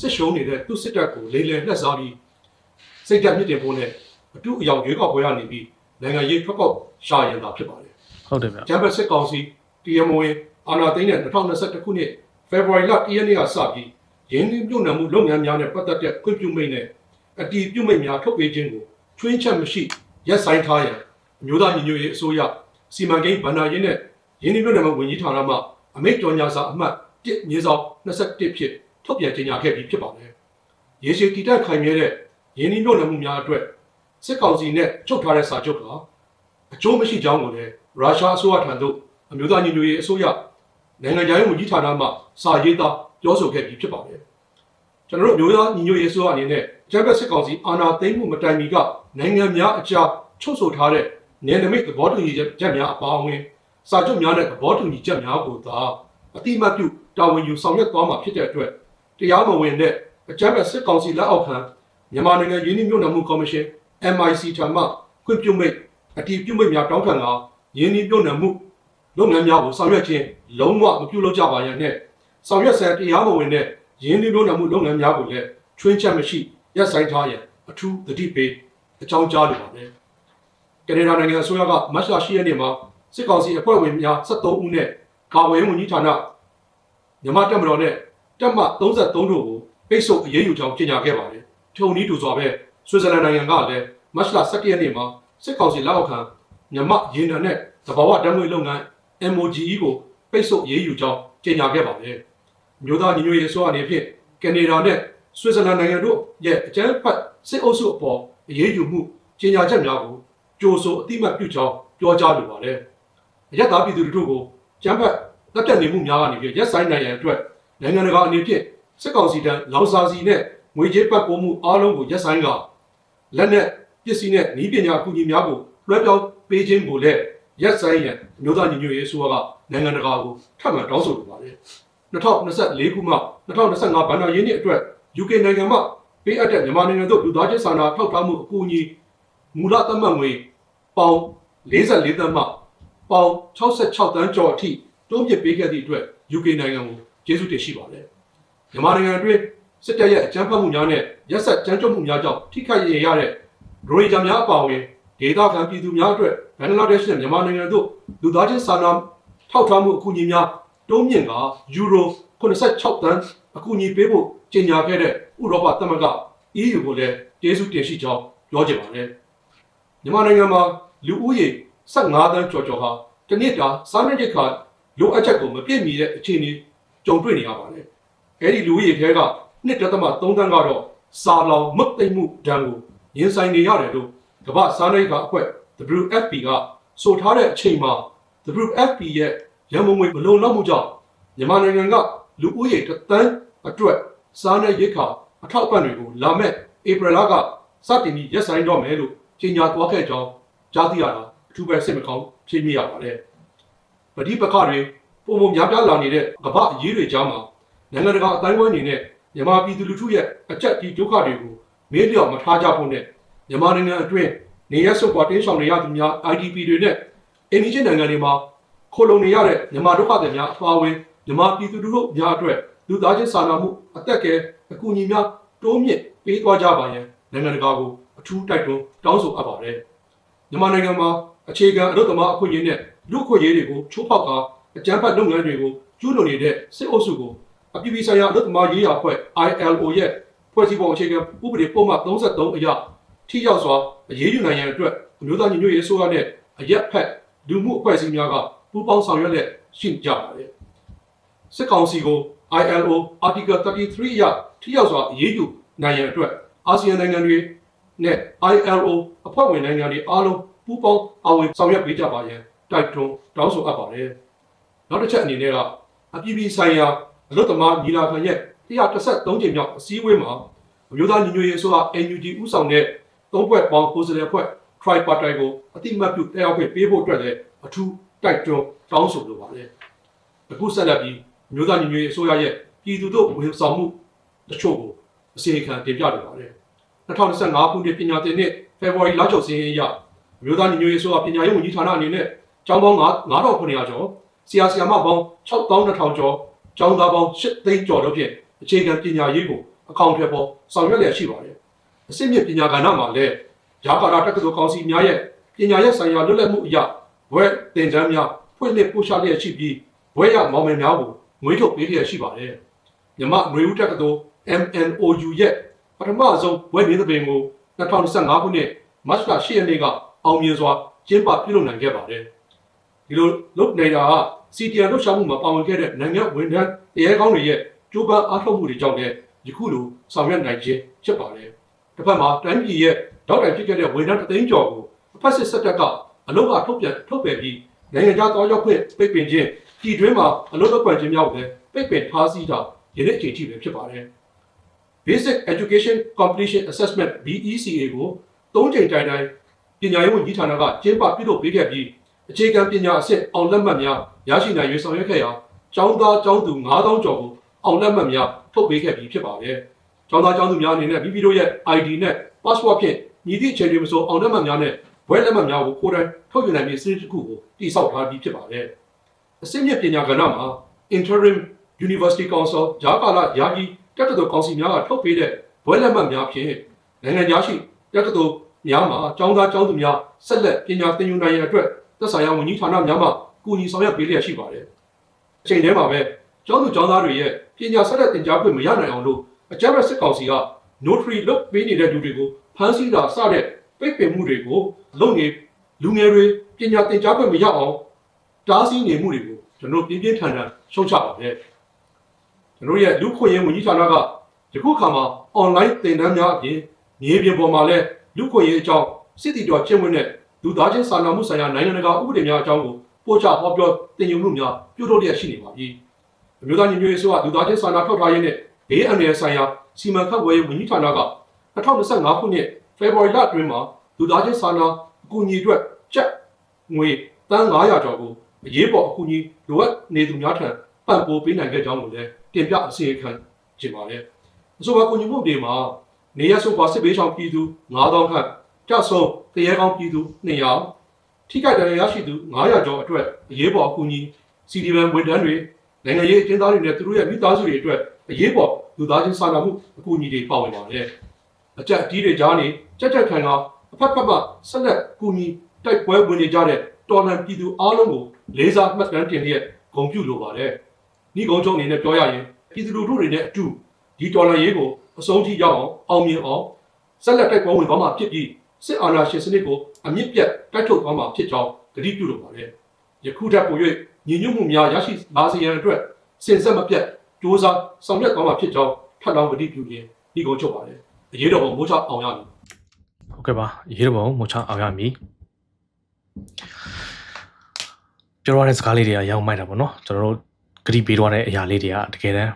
စစ်ရှုံးနေတဲ့သူစစ်တပ်ကိုလေးလံနှက်စားပြီးစိတ်ဓာတ်မြင့်တင်ဖို့နဲ့အတူအယောင်ရွေးကောက်ပွဲရနေပြီးနိုင်ငံရေးထွက်ပေါက်ရှာရင်သာဖြစ်ပါတယ်ဟုတ်တယ်ဗျဂျမ်ဘတ်စစ်ကောင်စီ TMOA အာဏာသိမ်းတဲ့2021ခုနှစ်ဖေဖော်ဝါရီလ1ရက်နေ့ကစပြီးရင်းနှီးမြှုပ်နှံမှုလုပ်ငန်းများနဲ့ပတ်သက်တဲ့ခွင့်ပြုမိန့်နဲ့အတီးပြုမိန့်များထုတ်ပေးခြင်းကိုချွင်းချက်မရှိရက်ဆိုင်ထားရန်အမျိုးသားညီညွတ်ရေးအစိုးရစီမံကိန်းဗန္ဒာရေးနဲ့ရင်းနှီးမြှုပ်နှံမှုဝန်ကြီးဌာနမှအမိန့်ကြော်ညာစာအမှတ်1မြေဆောင်21ဖြစ်ထုတ်ပြန်ကြေညာခဲ့ပြီးဖြစ်ပါတယ်။ရေရှည်တည်တံ့ခိုင်မြဲတဲ့ရင်းနှီးမြှုပ်နှံမှုများအတွက်စစ်ကောင်စီနဲ့ချုပ်ထားတဲ့စာချုပ်ကအကျိုးမရှိကြောင်းကိုလည်းရုရှားအစိုးရထံသို့အမျိုးသားညီညွတ်ရေးအစိုးရ နိုင်ငံခြားရေးဝန်ကြီးဌာနမှစာရေးသားပြောဆိုခဲ့ပြီးဖြစ်ပါတယ်။ကျွန်တော်တို့အမျိုးသားညီညွတ်ရေးအစိုးရအနေနဲ့ဂျမ်ဘတ်စစ်ကောင်စီအာဏာသိမ်းမှုမတိုင်မီကနိုင်ငံများအကြားချုပ်ဆိုထားတဲ့နယ်နိမိတ်သဘောတူညီချက်များအပါအဝင်စာချုပ်များနဲ့သဘောတူညီချက်များကိုသာအတိအမှတ်ပြုတာဝန်ယူဆောင်ရွက်သွားမှာဖြစ်တဲ့အတွက်တရားမဝင်တဲ့အကြမ်းဖက်စစ်ကောင်စီလက်အောက်ခံမြန်မာနိုင်ငံရင်းနှီးမြှုပ်နှံမှုကော်မရှင် MIC ထံမှခွင့်ပြုမိတ်အတည်ပြုမိတ်များတောင်းခံတာရင်းနှီးမြှုပ်နှံမှု လုပ်ငန်းများကိုဆောင်ရွက်ခြင်းလုံးဝမပြုလုပ်ကြပါရန်နဲ့ဆောင်ရွက်ဆန်တရားမဝင်တဲ့ရင်းနှီးမြှုပ်နှံမှုလုပ်ငန်းများကိုလည်းချွင်းချက်မရှိရပ်ဆိုင်းထားရန်အထူးသတိပေးအကြောင်းကြားလိုပါတယ်။ကနေဒါနိုင်ငံအစိုးရကမတ်လ10ရက်နေ့မှာစစ်ကောင်စီအဖွဲ့ဝင်များ73ဦးနဲ့ကာဝေးဝန်ကြီးဌာနမြန်မာတပ်မတော်နဲ့တပ်မ33တို့ကိုပိတ်ဆို့အရေးယူကြောင်းကြေညာခဲ့ပါတယ်။ထုံနည်းတူစွာပဲဆွစ်ဇာလန်နိုင်ငံကလည်းမတ်လ17ရက်နေ့မှာစစ်ကောင်စီလက်အောက်ခံမြန်မာရေနံနဲ့သဘာဝဓာတ်ငွေလုပ်ငန်း MOGE ကိုပိတ်ဆို့ရေးယူကြောင်းကြေညာခဲ့ပါတယ်။မြို့သားညီညွတ်ရေးအစိုးရအနေဖြင့်ကနေဒါနဲ့ဆွစ်ဇာလန်နိုင်ငံတို့ရဲ့အကြမ်းဖက်စစ်အုပ်စုအပေါ်အရေးယူမှုကြေညာချက်များကိုကြိုဆိုအတိမတ်ပြုကြောင်းပြောကြားလိုပါတယ်။အရက်သားပြည်သူတို့ကိုကျမ်းဖက်တပ်ပြတ်နေမှုများကနေပြီးရက်ဆိုင်နိုင်ရန်အတွက်နိုင်ငံတကာအနေဖြင့်စစ်ကောင်စီတန်းလောင်စာစီနဲ့ငွေကြေးပတ်ပိုးမှုအားလုံးကိုရက်ဆိုင်ကလက်နက်ပစ္စည်းနဲ့ဤပညာအကူအညီများကိုလွှဲပြောင်းပေးခြင်းကိုလည်း ရက်ဆိုင်ရန်အမျိုးသားညီညွတ်ရေးအစိုးရကနိုင်ငံတကာကိုထပ်မံတောင်းဆိုလိုပါတယ်။2024ခုမှ2025ဘဏ္ဍာရေးနှစ်အတွက် UK နိုင်ငံမှပေးအပ်တဲ့မြန်မာနိုင်ငံတို့လူသားချင်းစာနာထောက်ထားမှုအကူအညီမူလသတ်မှတ်ငွေပေါင်44သန်းမှပေါင်66တန်းကျော်အထိတိုးမြင့်ပေးခဲ့သည့်အတွက် UK နိုင်ငံကိုကျေးဇူးတင်ရှိပါတယ်။မြန်မာနိုင်ငံအတွင်းစစ်တပ်ရဲ့အကြမ်းဖက်မှုများနဲ့ရက်စက်ကြမ်းကြုတ်မှုများကြောင့်ထိခိုက်ရရတဲ့ရိုဟင်ဂျာများအပါအဝင် ဒေသခံပြည်သူများအတွက်ဘင်္ဂလားဒေ့ရှ်နဲ့မြန်မာနိုင်ငံတို့လူသားချင်းစာနာထောက်ထားမှုအကူအညီများတိုးမြင့်ကယူရို86တန်းအကူအညီပေးဖို့ကြေညာခဲ့တဲ့ဥရောပသမဂ္ဂ EU ကိုလည်းကျေးဇူးတင်ရှိကြောင်းပြောချင်ပါတယ်။မြန်မာနိုင်ငံမှာလူဦးရေ15တန်းကျော်ကျော်ဟာတစ်နှစ်တာစားနပ်ရိက္ခာလိုအပ်ချက်ကိုမပြည့်မီတဲ့အခြေအနေကြုံတွေ့နေရပါတယ်။အဲဒီလူဦးရေထဲက1.3တန်းကတော့စာလောင်မတ်သိမ့်မှုဒဏ်ကိုရင်ဆိုင်နေရတယ်လို့ ကမ္ဘာစားနပ်ရိက္ခာအဖွဲ့ WFP ကဆိုထားတဲ့အချိန်မှာ WFP ရဲ့ရန်ပုံငွေမလုံလောက်မှုကြောင့်မြန်မာနိုင်ငံကလူဦးရေတစ်သန်းအတွက်စားနပ်ရိက္ခာအထောက်အပံ့တွေကိုလာမဲ့ဧပြီလကစတင်ပြီးရက်ဆိုင်တော့မယ်လို့ကြေညာသွားခဲ့ကြောင်းကြားသိရတာအထူးပဲစိတ်မကောင်းဖြစ်မိရပါတယ်။ပဋိပက္ခတွေပုံပုံများပြားလာနေတဲ့ကမ္ဘာအရေးတွေကြားမှာနိုင်ငံတကာအတိုင်းအဝိုင်းအနေနဲ့မြန်မာပြည်သူလူထုရဲ့အကြက်ဒီဒုက္ခတွေကိုမေးလျော့မထားကြဖို့နဲ့ မြန်မာနိုင်ငံအတွင်းနေရဆုတ်ကွာတင်းဆောင်နေရသူများ IDP တွေနဲ့အင်ဒီဂျင်နိုင်ငံတွေမှာခိုလုံနေရတဲ့မြန်မာဒုက္ခသည်များအပါအဝင်မြန်မာပြည်သူလူထုများအတွက်လူသားချင်းစာနာမှုအသက်ကယ်အကူအညီများတိုးမြင့်ပေးသွားကြပါရန်နိုင်ငံတကာကိုအထူးတိုက်တွန်းတောင်းဆိုအပ်ပါတယ်မြန်မာနိုင်ငံမှာအခြေခံအလုပ်သမားအခွင့်အရေးနဲ့လူ့အခွင့်အရေးတွေကိုချိုးဖောက်ကာအကြမ်းဖက်လုပ်ငန်းတွေကိုကျူးလွန်နေတဲ့စစ်အုပ်စုကိုအပြည်ပြည်ဆိုင်ရာအလုပ်သမားရေးရာအဖွဲ့ ILO ရဲ့ဖွဲ့စည်းပုံအခြေခံဥပဒေပုံမှန်33အရ ထိရောက်စွာအရေးယူနိုင်ရန်အတွက်အမျိုးသားညီညွတ်ရေးအစိုးရနဲ့အရက်ဖက်လူမှုအဖွဲ့အစည်းများကပူးပေါင်းဆောင်ရွက်လက်ရှိကြပါတယ်စစ်ကောင်စီကို ILO Article 33အရထိရောက်စွာအရေးယူနိုင်ရန်အတွက်အာဆီယံနိုင်ငံတွေနဲ့ ILO အဖွဲ့ဝင်နိုင်ငံတွေအားလုံးပူးပေါင်းအဝင်ဆောင်ရွက်ပေးကြပါရန်တိုက်တွန်းတောင်းဆိုအပ်ပါတယ်နောက်တစ်ချက်အနေနဲ့ကအပြည်ပြည်ဆိုင်ရာအလို့သမားညီလာခံရဲ့133ကြိမ်မြောက်အစည်းအဝေးမှာအမျိုးသားညီညွတ်ရေးအစိုးရ NUG ဥဆောင်တဲ့ သုံးဘက်ပေါင်းကိုယ်စားလှယ်အဖွဲ့ tripartite ကိုအတိမတ်ပြုတက်ရောက်ခွင့်ပေးဖို့အတွက်လည်းအထူးတိုက်တွန်းတောင်းဆိုလိုပါတယ်။အခုဆက်လက်ပြီးအမျိုးသားညီညွတ်ရေးအစိုးရရဲ့ပြည်သူတို့ဝန်ဆောင်မှုတချို့ကိုအစီအခံတင်ပြလိုပါတယ်။2025ခုနှစ်ပညာသင်နှစ်ဖေဖော်ဝါရီလချုပ်စီးရင်အရအမျိုးသားညီညွတ်ရေးအစိုးရပညာရေးဝန်ကြီးဌာနအနေနဲ့ကျောင်းပေါင်း9900ကျော်ဆရာဆရာမပေါင်း6200ကျော်ကျောင်းသားပေါင်း8သိန်းကျော်တို့ဖြင့်အခြေခံပညာရေးကိုအကောင့်ထဲပေါ်ဆောင်ရွက်လျက်ရှိပါတယ်။ အစစ်မြစ်ပညာကဏ္ဍမှာလည်းရာကာရာတက္ကသိုလ်ကောင်စီများရဲ့ပညာရေးဆိုင်ရာလွတ်လပ်မှုအရာဘွဲသင်တန်းများဖွင့်လှစ်ပို့ချလျက်ရှိပြီးဘွဲရမောင်မယ်များကိုငွေထုတ်ပေးလျက်ရှိပါတယ်။မြမငွေဦးတက္ကသိုလ် MNOU ရဲ့ပထမဆုံးဘွဲ့မြင်းသဘင်ကို2025ခုနှစ်မတ်လ10ရက်နေ့ကအောင်မြင်စွာကျင်းပပြုလုပ်နိုင်ခဲ့ပါတယ်။ဒီလိုလုပ်နေတာက CTN လှုပ်ရှားမှုမှာပါဝင်ခဲ့တဲ့နိုင်ငံဝန်ထမ်းတရားကောင်းတွေရဲ့ကြိုးပမ်းအားထုတ်မှုတွေကြောင့်လည်းယခုလိုဆောင်ရွက်နိုင်ခြင်းဖြစ်ပါတယ်။ တစ်ဖက်မှာတန်းပြည်ရဲ့တောက်တိုင်ဖြစ်ခဲ့တဲ့ဝန်ထမ်းတသိန်းကျော်ကိုအဖက်စစ်စစ်တပ်ကအလုပ်ကထုတ်ပြန်ထုတ်ပယ်ပြီးနိုင်ငံခြားသွားရောက်ခွင့်ပိတ်ပင်ခြင်းပြည်တွင်းမှာအလုပ်လုပ်ပန်ခြင်းများကိုလည်းပိတ်ပင်ထားစီတာယနေ့အချိန်ထိပဲဖြစ်ပါတယ်။ Basic Education Completion Assessment BECA ကို၃ချိန်တိုင်တိုင်ပညာရေးဝန်ကြီးဌာနကကျင်းပပြုလုပ်ပေးခဲ့ပြီးအခြေခံပညာအဆင့်အောင်လက်မှတ်များရရှိနိုင်ရေးဆောင်ရွက်ခဲ့ရာကျောင်းသားကျောင်းသူ9000ကျော်ကိုအောင်လက်မှတ်များထုတ်ပေးခဲ့ပြီးဖြစ်ပါတယ်။ ကျောင်းသားကျောင်းသူများအနေနဲ့မိမိတို့ရဲ့ ID နဲ့ passport ဖြင့်ညီသည့်အခြေအနေမဆိုအောင်လက်မှတ်များနဲ့ဘွဲလက်မှတ်များကိုကိုယ်တိုင်ထုတ်ယူနိုင်ပြီးစနစ်တစ်ခုကိုတည်ဆောက်ထားပြီးဖြစ်ပါတယ်။အဆင့်မြင့်ပညာကဏ္ဍမှာ Interim University Council ဂျာကာလာယာဂီတက္ကသိုလ်ကောင်စီများကထုတ်ပေးတဲ့ဘွဲလက်မှတ်များဖြင့်နိုင်ငံသားရှိတက္ကသိုလ်များမှာကျောင်းသားကျောင်းသူများဆက်လက်ပညာသင်ယူနိုင်ရန်အတွက်သက်ဆိုင်ရာဝန်ကြီးဌာနများမှကူညီဆောင်ရွက်ပေးလျက်ရှိပါတယ်။အချိန်တည်းမှာပဲကျောင်းသူကျောင်းသားတွေရဲ့ပညာဆက်လက်သင်ကြားခွင့်မရနိုင်အောင်လို့ အကြမ်းဖက်စစ်ကောင်စီက notary လုပ်ပေးနေတဲ့လူတွေကိုဖမ်းဆီးတာစတဲ့ပိတ်ပင်မှုတွေကိုလုပ်နေလူငယ်တွေပညာသင်ကြားခွင့်မရအောင်တားဆီးနေမှုတွေကိုကျွန်တော်ပြင်းပြင်းထန်ထန်ရှုံချပါတယ်ကျွန်တော်ရဲ့လူခွင့်ရေးဝန်ကြီးဌာနကယခုခါမှာ online သင်တန်းများအပြင်မြေပြင်ပေါ်မှာလည်းလူခွင့်ရေးအကြောင်းစစ်တီတော်ကျင့်ဝတ်နဲ့လူသားချင်းစာနာမှုဆိုင်ရာနိုင်ငံတကာဥပဒေများအကြောင်းကိုပို့ချဟောပြောတင်ယူမှုများပြုလုပ်လျက်ရှိနေပါပြီအမျိုးသားညီညွတ်ရေးအစိုးရလူသားချင်းစာနာထောက်ထားရေးနဲ့ ဘေးအန္တရာယ်ဆိုင်ရာစီမံခန့်ခွဲရေးဝန်ကြီးဌာနက2025ခုနှစ်ဖေဖော်ဝါရီလအတွင်းမှာလူသားချင်းစာနာအကူအညီအတွက်ကျပ်ငွေတန်း900ကျော်ကိုအရေးပေါ်အကူအညီလိုအပ်နေသူများထံပံ့ပိုးပေးနိုင်ခဲ့ကြောင်းကိုလည်းတင်ပြအစီအခံချင်ပါတယ်အဆိုပါကူညီမှုတွေမှာနေရဆိုပါစစ်ဘေးရှောင်ပြည်သူ9000ခန့်ကြဆုံးတရေကောင်းပြည်သူ200ထိခိုက်ဒဏ်ရာရရှိသူ900ကျော်အတွက်အရေးပေါ်အကူအညီ CDBN ဝန်ထမ်းတွေနိုင်ငံရေးအကျဉ်းသားတွေနဲ့သူတို့ရဲ့မိသားစုတွေအတွက် အရေးပေါ်လူသားချင်းစာနာမှုအကူအညီတွေပါဝင်ပါတယ်အကြက်အတီးတွေကြားနေကြက်ကြက်ခံကအဖက်ဖက်မှဆက်လက်ကူညီတိုက်ပွဲဝင်နေကြတဲ့တော်လန်ပြည်သူအားလုံးကိုလေးစားမှတ်တမ်းတင်လျက်ဂုဏ်ပြုလိုပါတယ်။ဤကုန်းချုံအနေနဲ့ပြောရရင်ပြည်သူလူထုတွေနဲ့အတူဒီတော်လန်ရေးကိုအဆုံးထိရောက်အောင်အောင်မြင်အောင်ဆက်လက်တိုက်ပွဲဝင်သွားမှာဖြစ်ပြီးစစ်အာဏာရှင်စနစ်ကိုအမြင့်ပြတ်တိုက်ထုတ်သွားမှာဖြစ်ကြောင်းတတိပြုလိုပါတယ်။ယခုထက်ပို၍ညီညွတ်မှုများရရှိလာစေရန်အတွက်စင်ဆက်မပြတ် စ조사ဆောင်ရွက်သွားမှာဖြစ်ကြောင်းထပ်လောင်းတတိပြုရင်းဤကုန်းချုပ်ပါတယ်။အရေးတော်ပုံမိုးချအောင်ရမည်ဟုတ်ကဲ့ပါရေတဘုံမချအောင်ရမည်ပြောရတဲ့စကားလေးတွေကရောင်းမိုက်တာပေါ့နော်ကျွန်တော်တို့ဂရီပေးသွားတဲ့အရာလေးတွေကတကယ်တမ်း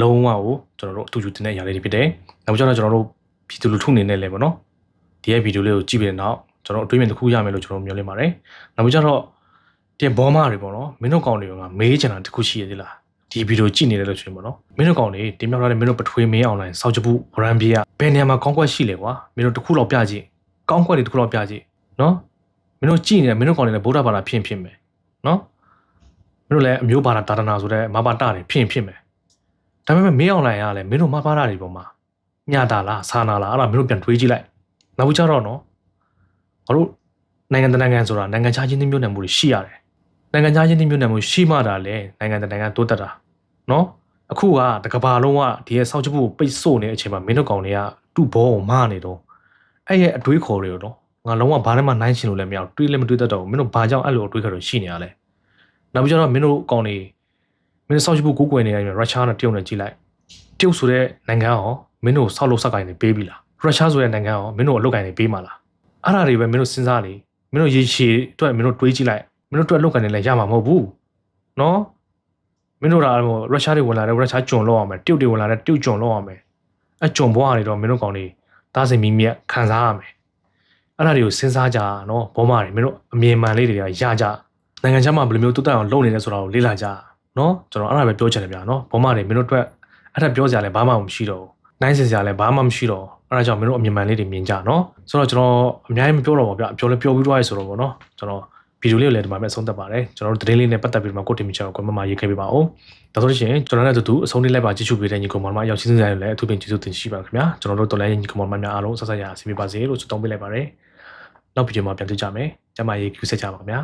လုံးဝကိုကျွန်တော်တို့အတူတူတင်တဲ့အရာလေးတွေဖြစ်တယ်နောက်ကျတော့ကျွန်တော်တို့ပြည်သူလူထုအနေနဲ့လည်းပေါ့နော်ဒီရဲ့ဗီဒီယိုလေးကိုကြည့်ပြီးတဲ့နောက်ကျွန်တော်တို့အတွေးမြင်တစ်ခုရမယ်လို့ကျွန်တော်မျှော်လင့်ပါတယ်နောက်ကျတော့တင်ဘောမတွေပေါ့နော်မင်းတို့ကောင်တွေကမေးချင်တာတစ်ခုရှိရသေးလား ဒီဗီဒီယိုကြည့်နေတယ်လို့ဆိုရင်ပေါ့နော်မင်းတို့ကောင်တွေတင်မြောက်ထားတဲ့မင်းတို့ပထွေးမင်းအွန်လိုင်းစောက်ချပုရန်ပြေးကဘယ်နေရာမှာကောင်းကွက်ရှိလဲကွာမင်းတို့တစ်ခုလောက်ပြကြည့်ကောင်းကွက်တွေတစ်ခုလောက်ပြကြည့်နော်မင်းတို့ကြည့်နေတယ်မင်းတို့ကောင်တွေလည်းဗုဒ္ဓဘာသာဖြစ်ဖြစ်မယ်နော်မင်းတို့လည်းအမျိုးဘာသာတာဒနာဆိုတဲ့မဘာတာတွေဖြစ်ဖြစ်မယ်ဒါပေမဲ့မင်းအွန်လိုင်းကလည်းမင်းတို့မဘာတာတွေပေါ်မှာညတာလားစာနာလားအဲ့ဒါမင်းတို့ပြန်တွေးကြည့်လိုက်နောက်ကြတော့နော်ငါတို့နိုင်ငံတကာနိုင်ငံဆိုတာနိုင်ငံခြားချင်းသင်းမျိုးနယ်မှုတွေရှိရတယ် နိုင်ငံခြားချင်းသင်းမျိုးနယ်မှုရှိမှတာလေနိုင်ငံတကာနိုင်ငံတိုးတက်တာနော်အခုကတကဘာလုံးကဒီရဲ့စောက်ချဖို့ပိတ်ဆို့နေတဲ့အချိန်မှာမင်းတို့ကောင်တွေကတူဘောကိုမနေတော့အဲ့ရဲ့အတွေးခေါ်တွေတော့ငါလုံးဝဘာနဲ့မှနိုင်ချင်လို့လည်းမရဘူးတွေးလည်းမတွေးတတ်တော့ဘူးမင်းတို့ဘာကြောင့်အဲ့လိုအတွေးခေါ်တွေရှိနေရလဲနောက်ပြီးတော့မင်းတို့ကောင်တွေမင်းတို့စောက်ချဖို့ကိုးကွယ်နေရရင်ရုရှားနဲ့တရုတ်နဲ့ကြည့်လိုက်တရုတ်ဆိုတဲ့နိုင်ငံရောမင်းတို့ဆောက်လို့စက်ကိုင်းနေပေးပြီလားရုရှားဆိုတဲ့နိုင်ငံရောမင်းတို့အလုပ်ကိုင်းနေပေးမှာလားအဲ့ဒါတွေပဲမင်းတို့စဉ်းစားလေမင်းတို့ရေရှည်အတွက်မင်းတို့တွေးကြည့်လိုက် မင်းတို့အတွက်အလုပ်ကိုင်းနေလည်းရမှာမဟုတ်ဘူးနော်မင်းတို့ကဟိုရုရှားတွေဝင်လာတယ်ရုရှားဂျွန်လောက်အောင်မယ်တရုတ်တွေဝင်လာတယ်တရုတ်ဂျွန်လောက်အောင်မယ်အဂျွန်ဘွားတွေတော့မင်းတို့ကောင်တွေတားစင်မီမြက်ခံစားရမယ်အဲ့ဒါတွေကိုစဉ်းစားကြနော်ဘောမတွေမင်းတို့အမြင်မှန်လေးတွေကရကြနိုင်ငံခြားမှာဘယ်လိုမျိုးတိုးတက်အောင်လုပ်နေလဲဆိုတာကိုလေ့လာကြနော်ကျွန်တော်အဲ့ဒါပဲပြောချင်တယ်ဗျာနော်ဘောမတွေမင်းတို့အတွက်အဲ့ဒါပြောစရာလည်းဘာမှမရှိတော့ဘူးနိုင်စင်စရာလည်းဘာမှမရှိတော့ဘူးအဲ့ဒါကြောင့်မင်းတို့အမြင်မှန်လေးတွေမြင်ကြနော်ဆိုတော့ကျွန်တော်အများကြီးမပြောတော့ပါဗျာပြောလဲပြောပြီးသွားရဆိုတော့ဗောနော်ကျွန်တော် ဗီဒီယိုလေးကိုလည်းဒီမှာပဲအဆုံးသတ်ပါတယ်ကျွန်တော်တို့သတင်းလေးနဲ့ပတ်သက်ပြီးတော့ကိုတင်မချောကိုမမရေးခဲ့ပေးပါဦးဒါဆိုလို့ရှိရင်ကျွန်တော်နဲ့အတူတူအဆုံးလေးလိုက်ပါကြည့်ရှုပေးတဲ့ညီကောင်မတို့အရောက်ချင်းစရာလည်းအထူးပင်ကျေးဇူးတင်ရှိပါခင်ဗျာကျွန်တော်တို့တော်လိုင်းညီကောင်မတို့များအားလုံးဆက်ဆက်ရအစီအမပါစေလို့ဆုတောင်းပေးလိုက်ပါတယ်နောက်ဗီဒီယိုမှာပြန်တွေ့ကြမယ်ကျမရေးကူးဆက်ကြပါခင်ဗျာ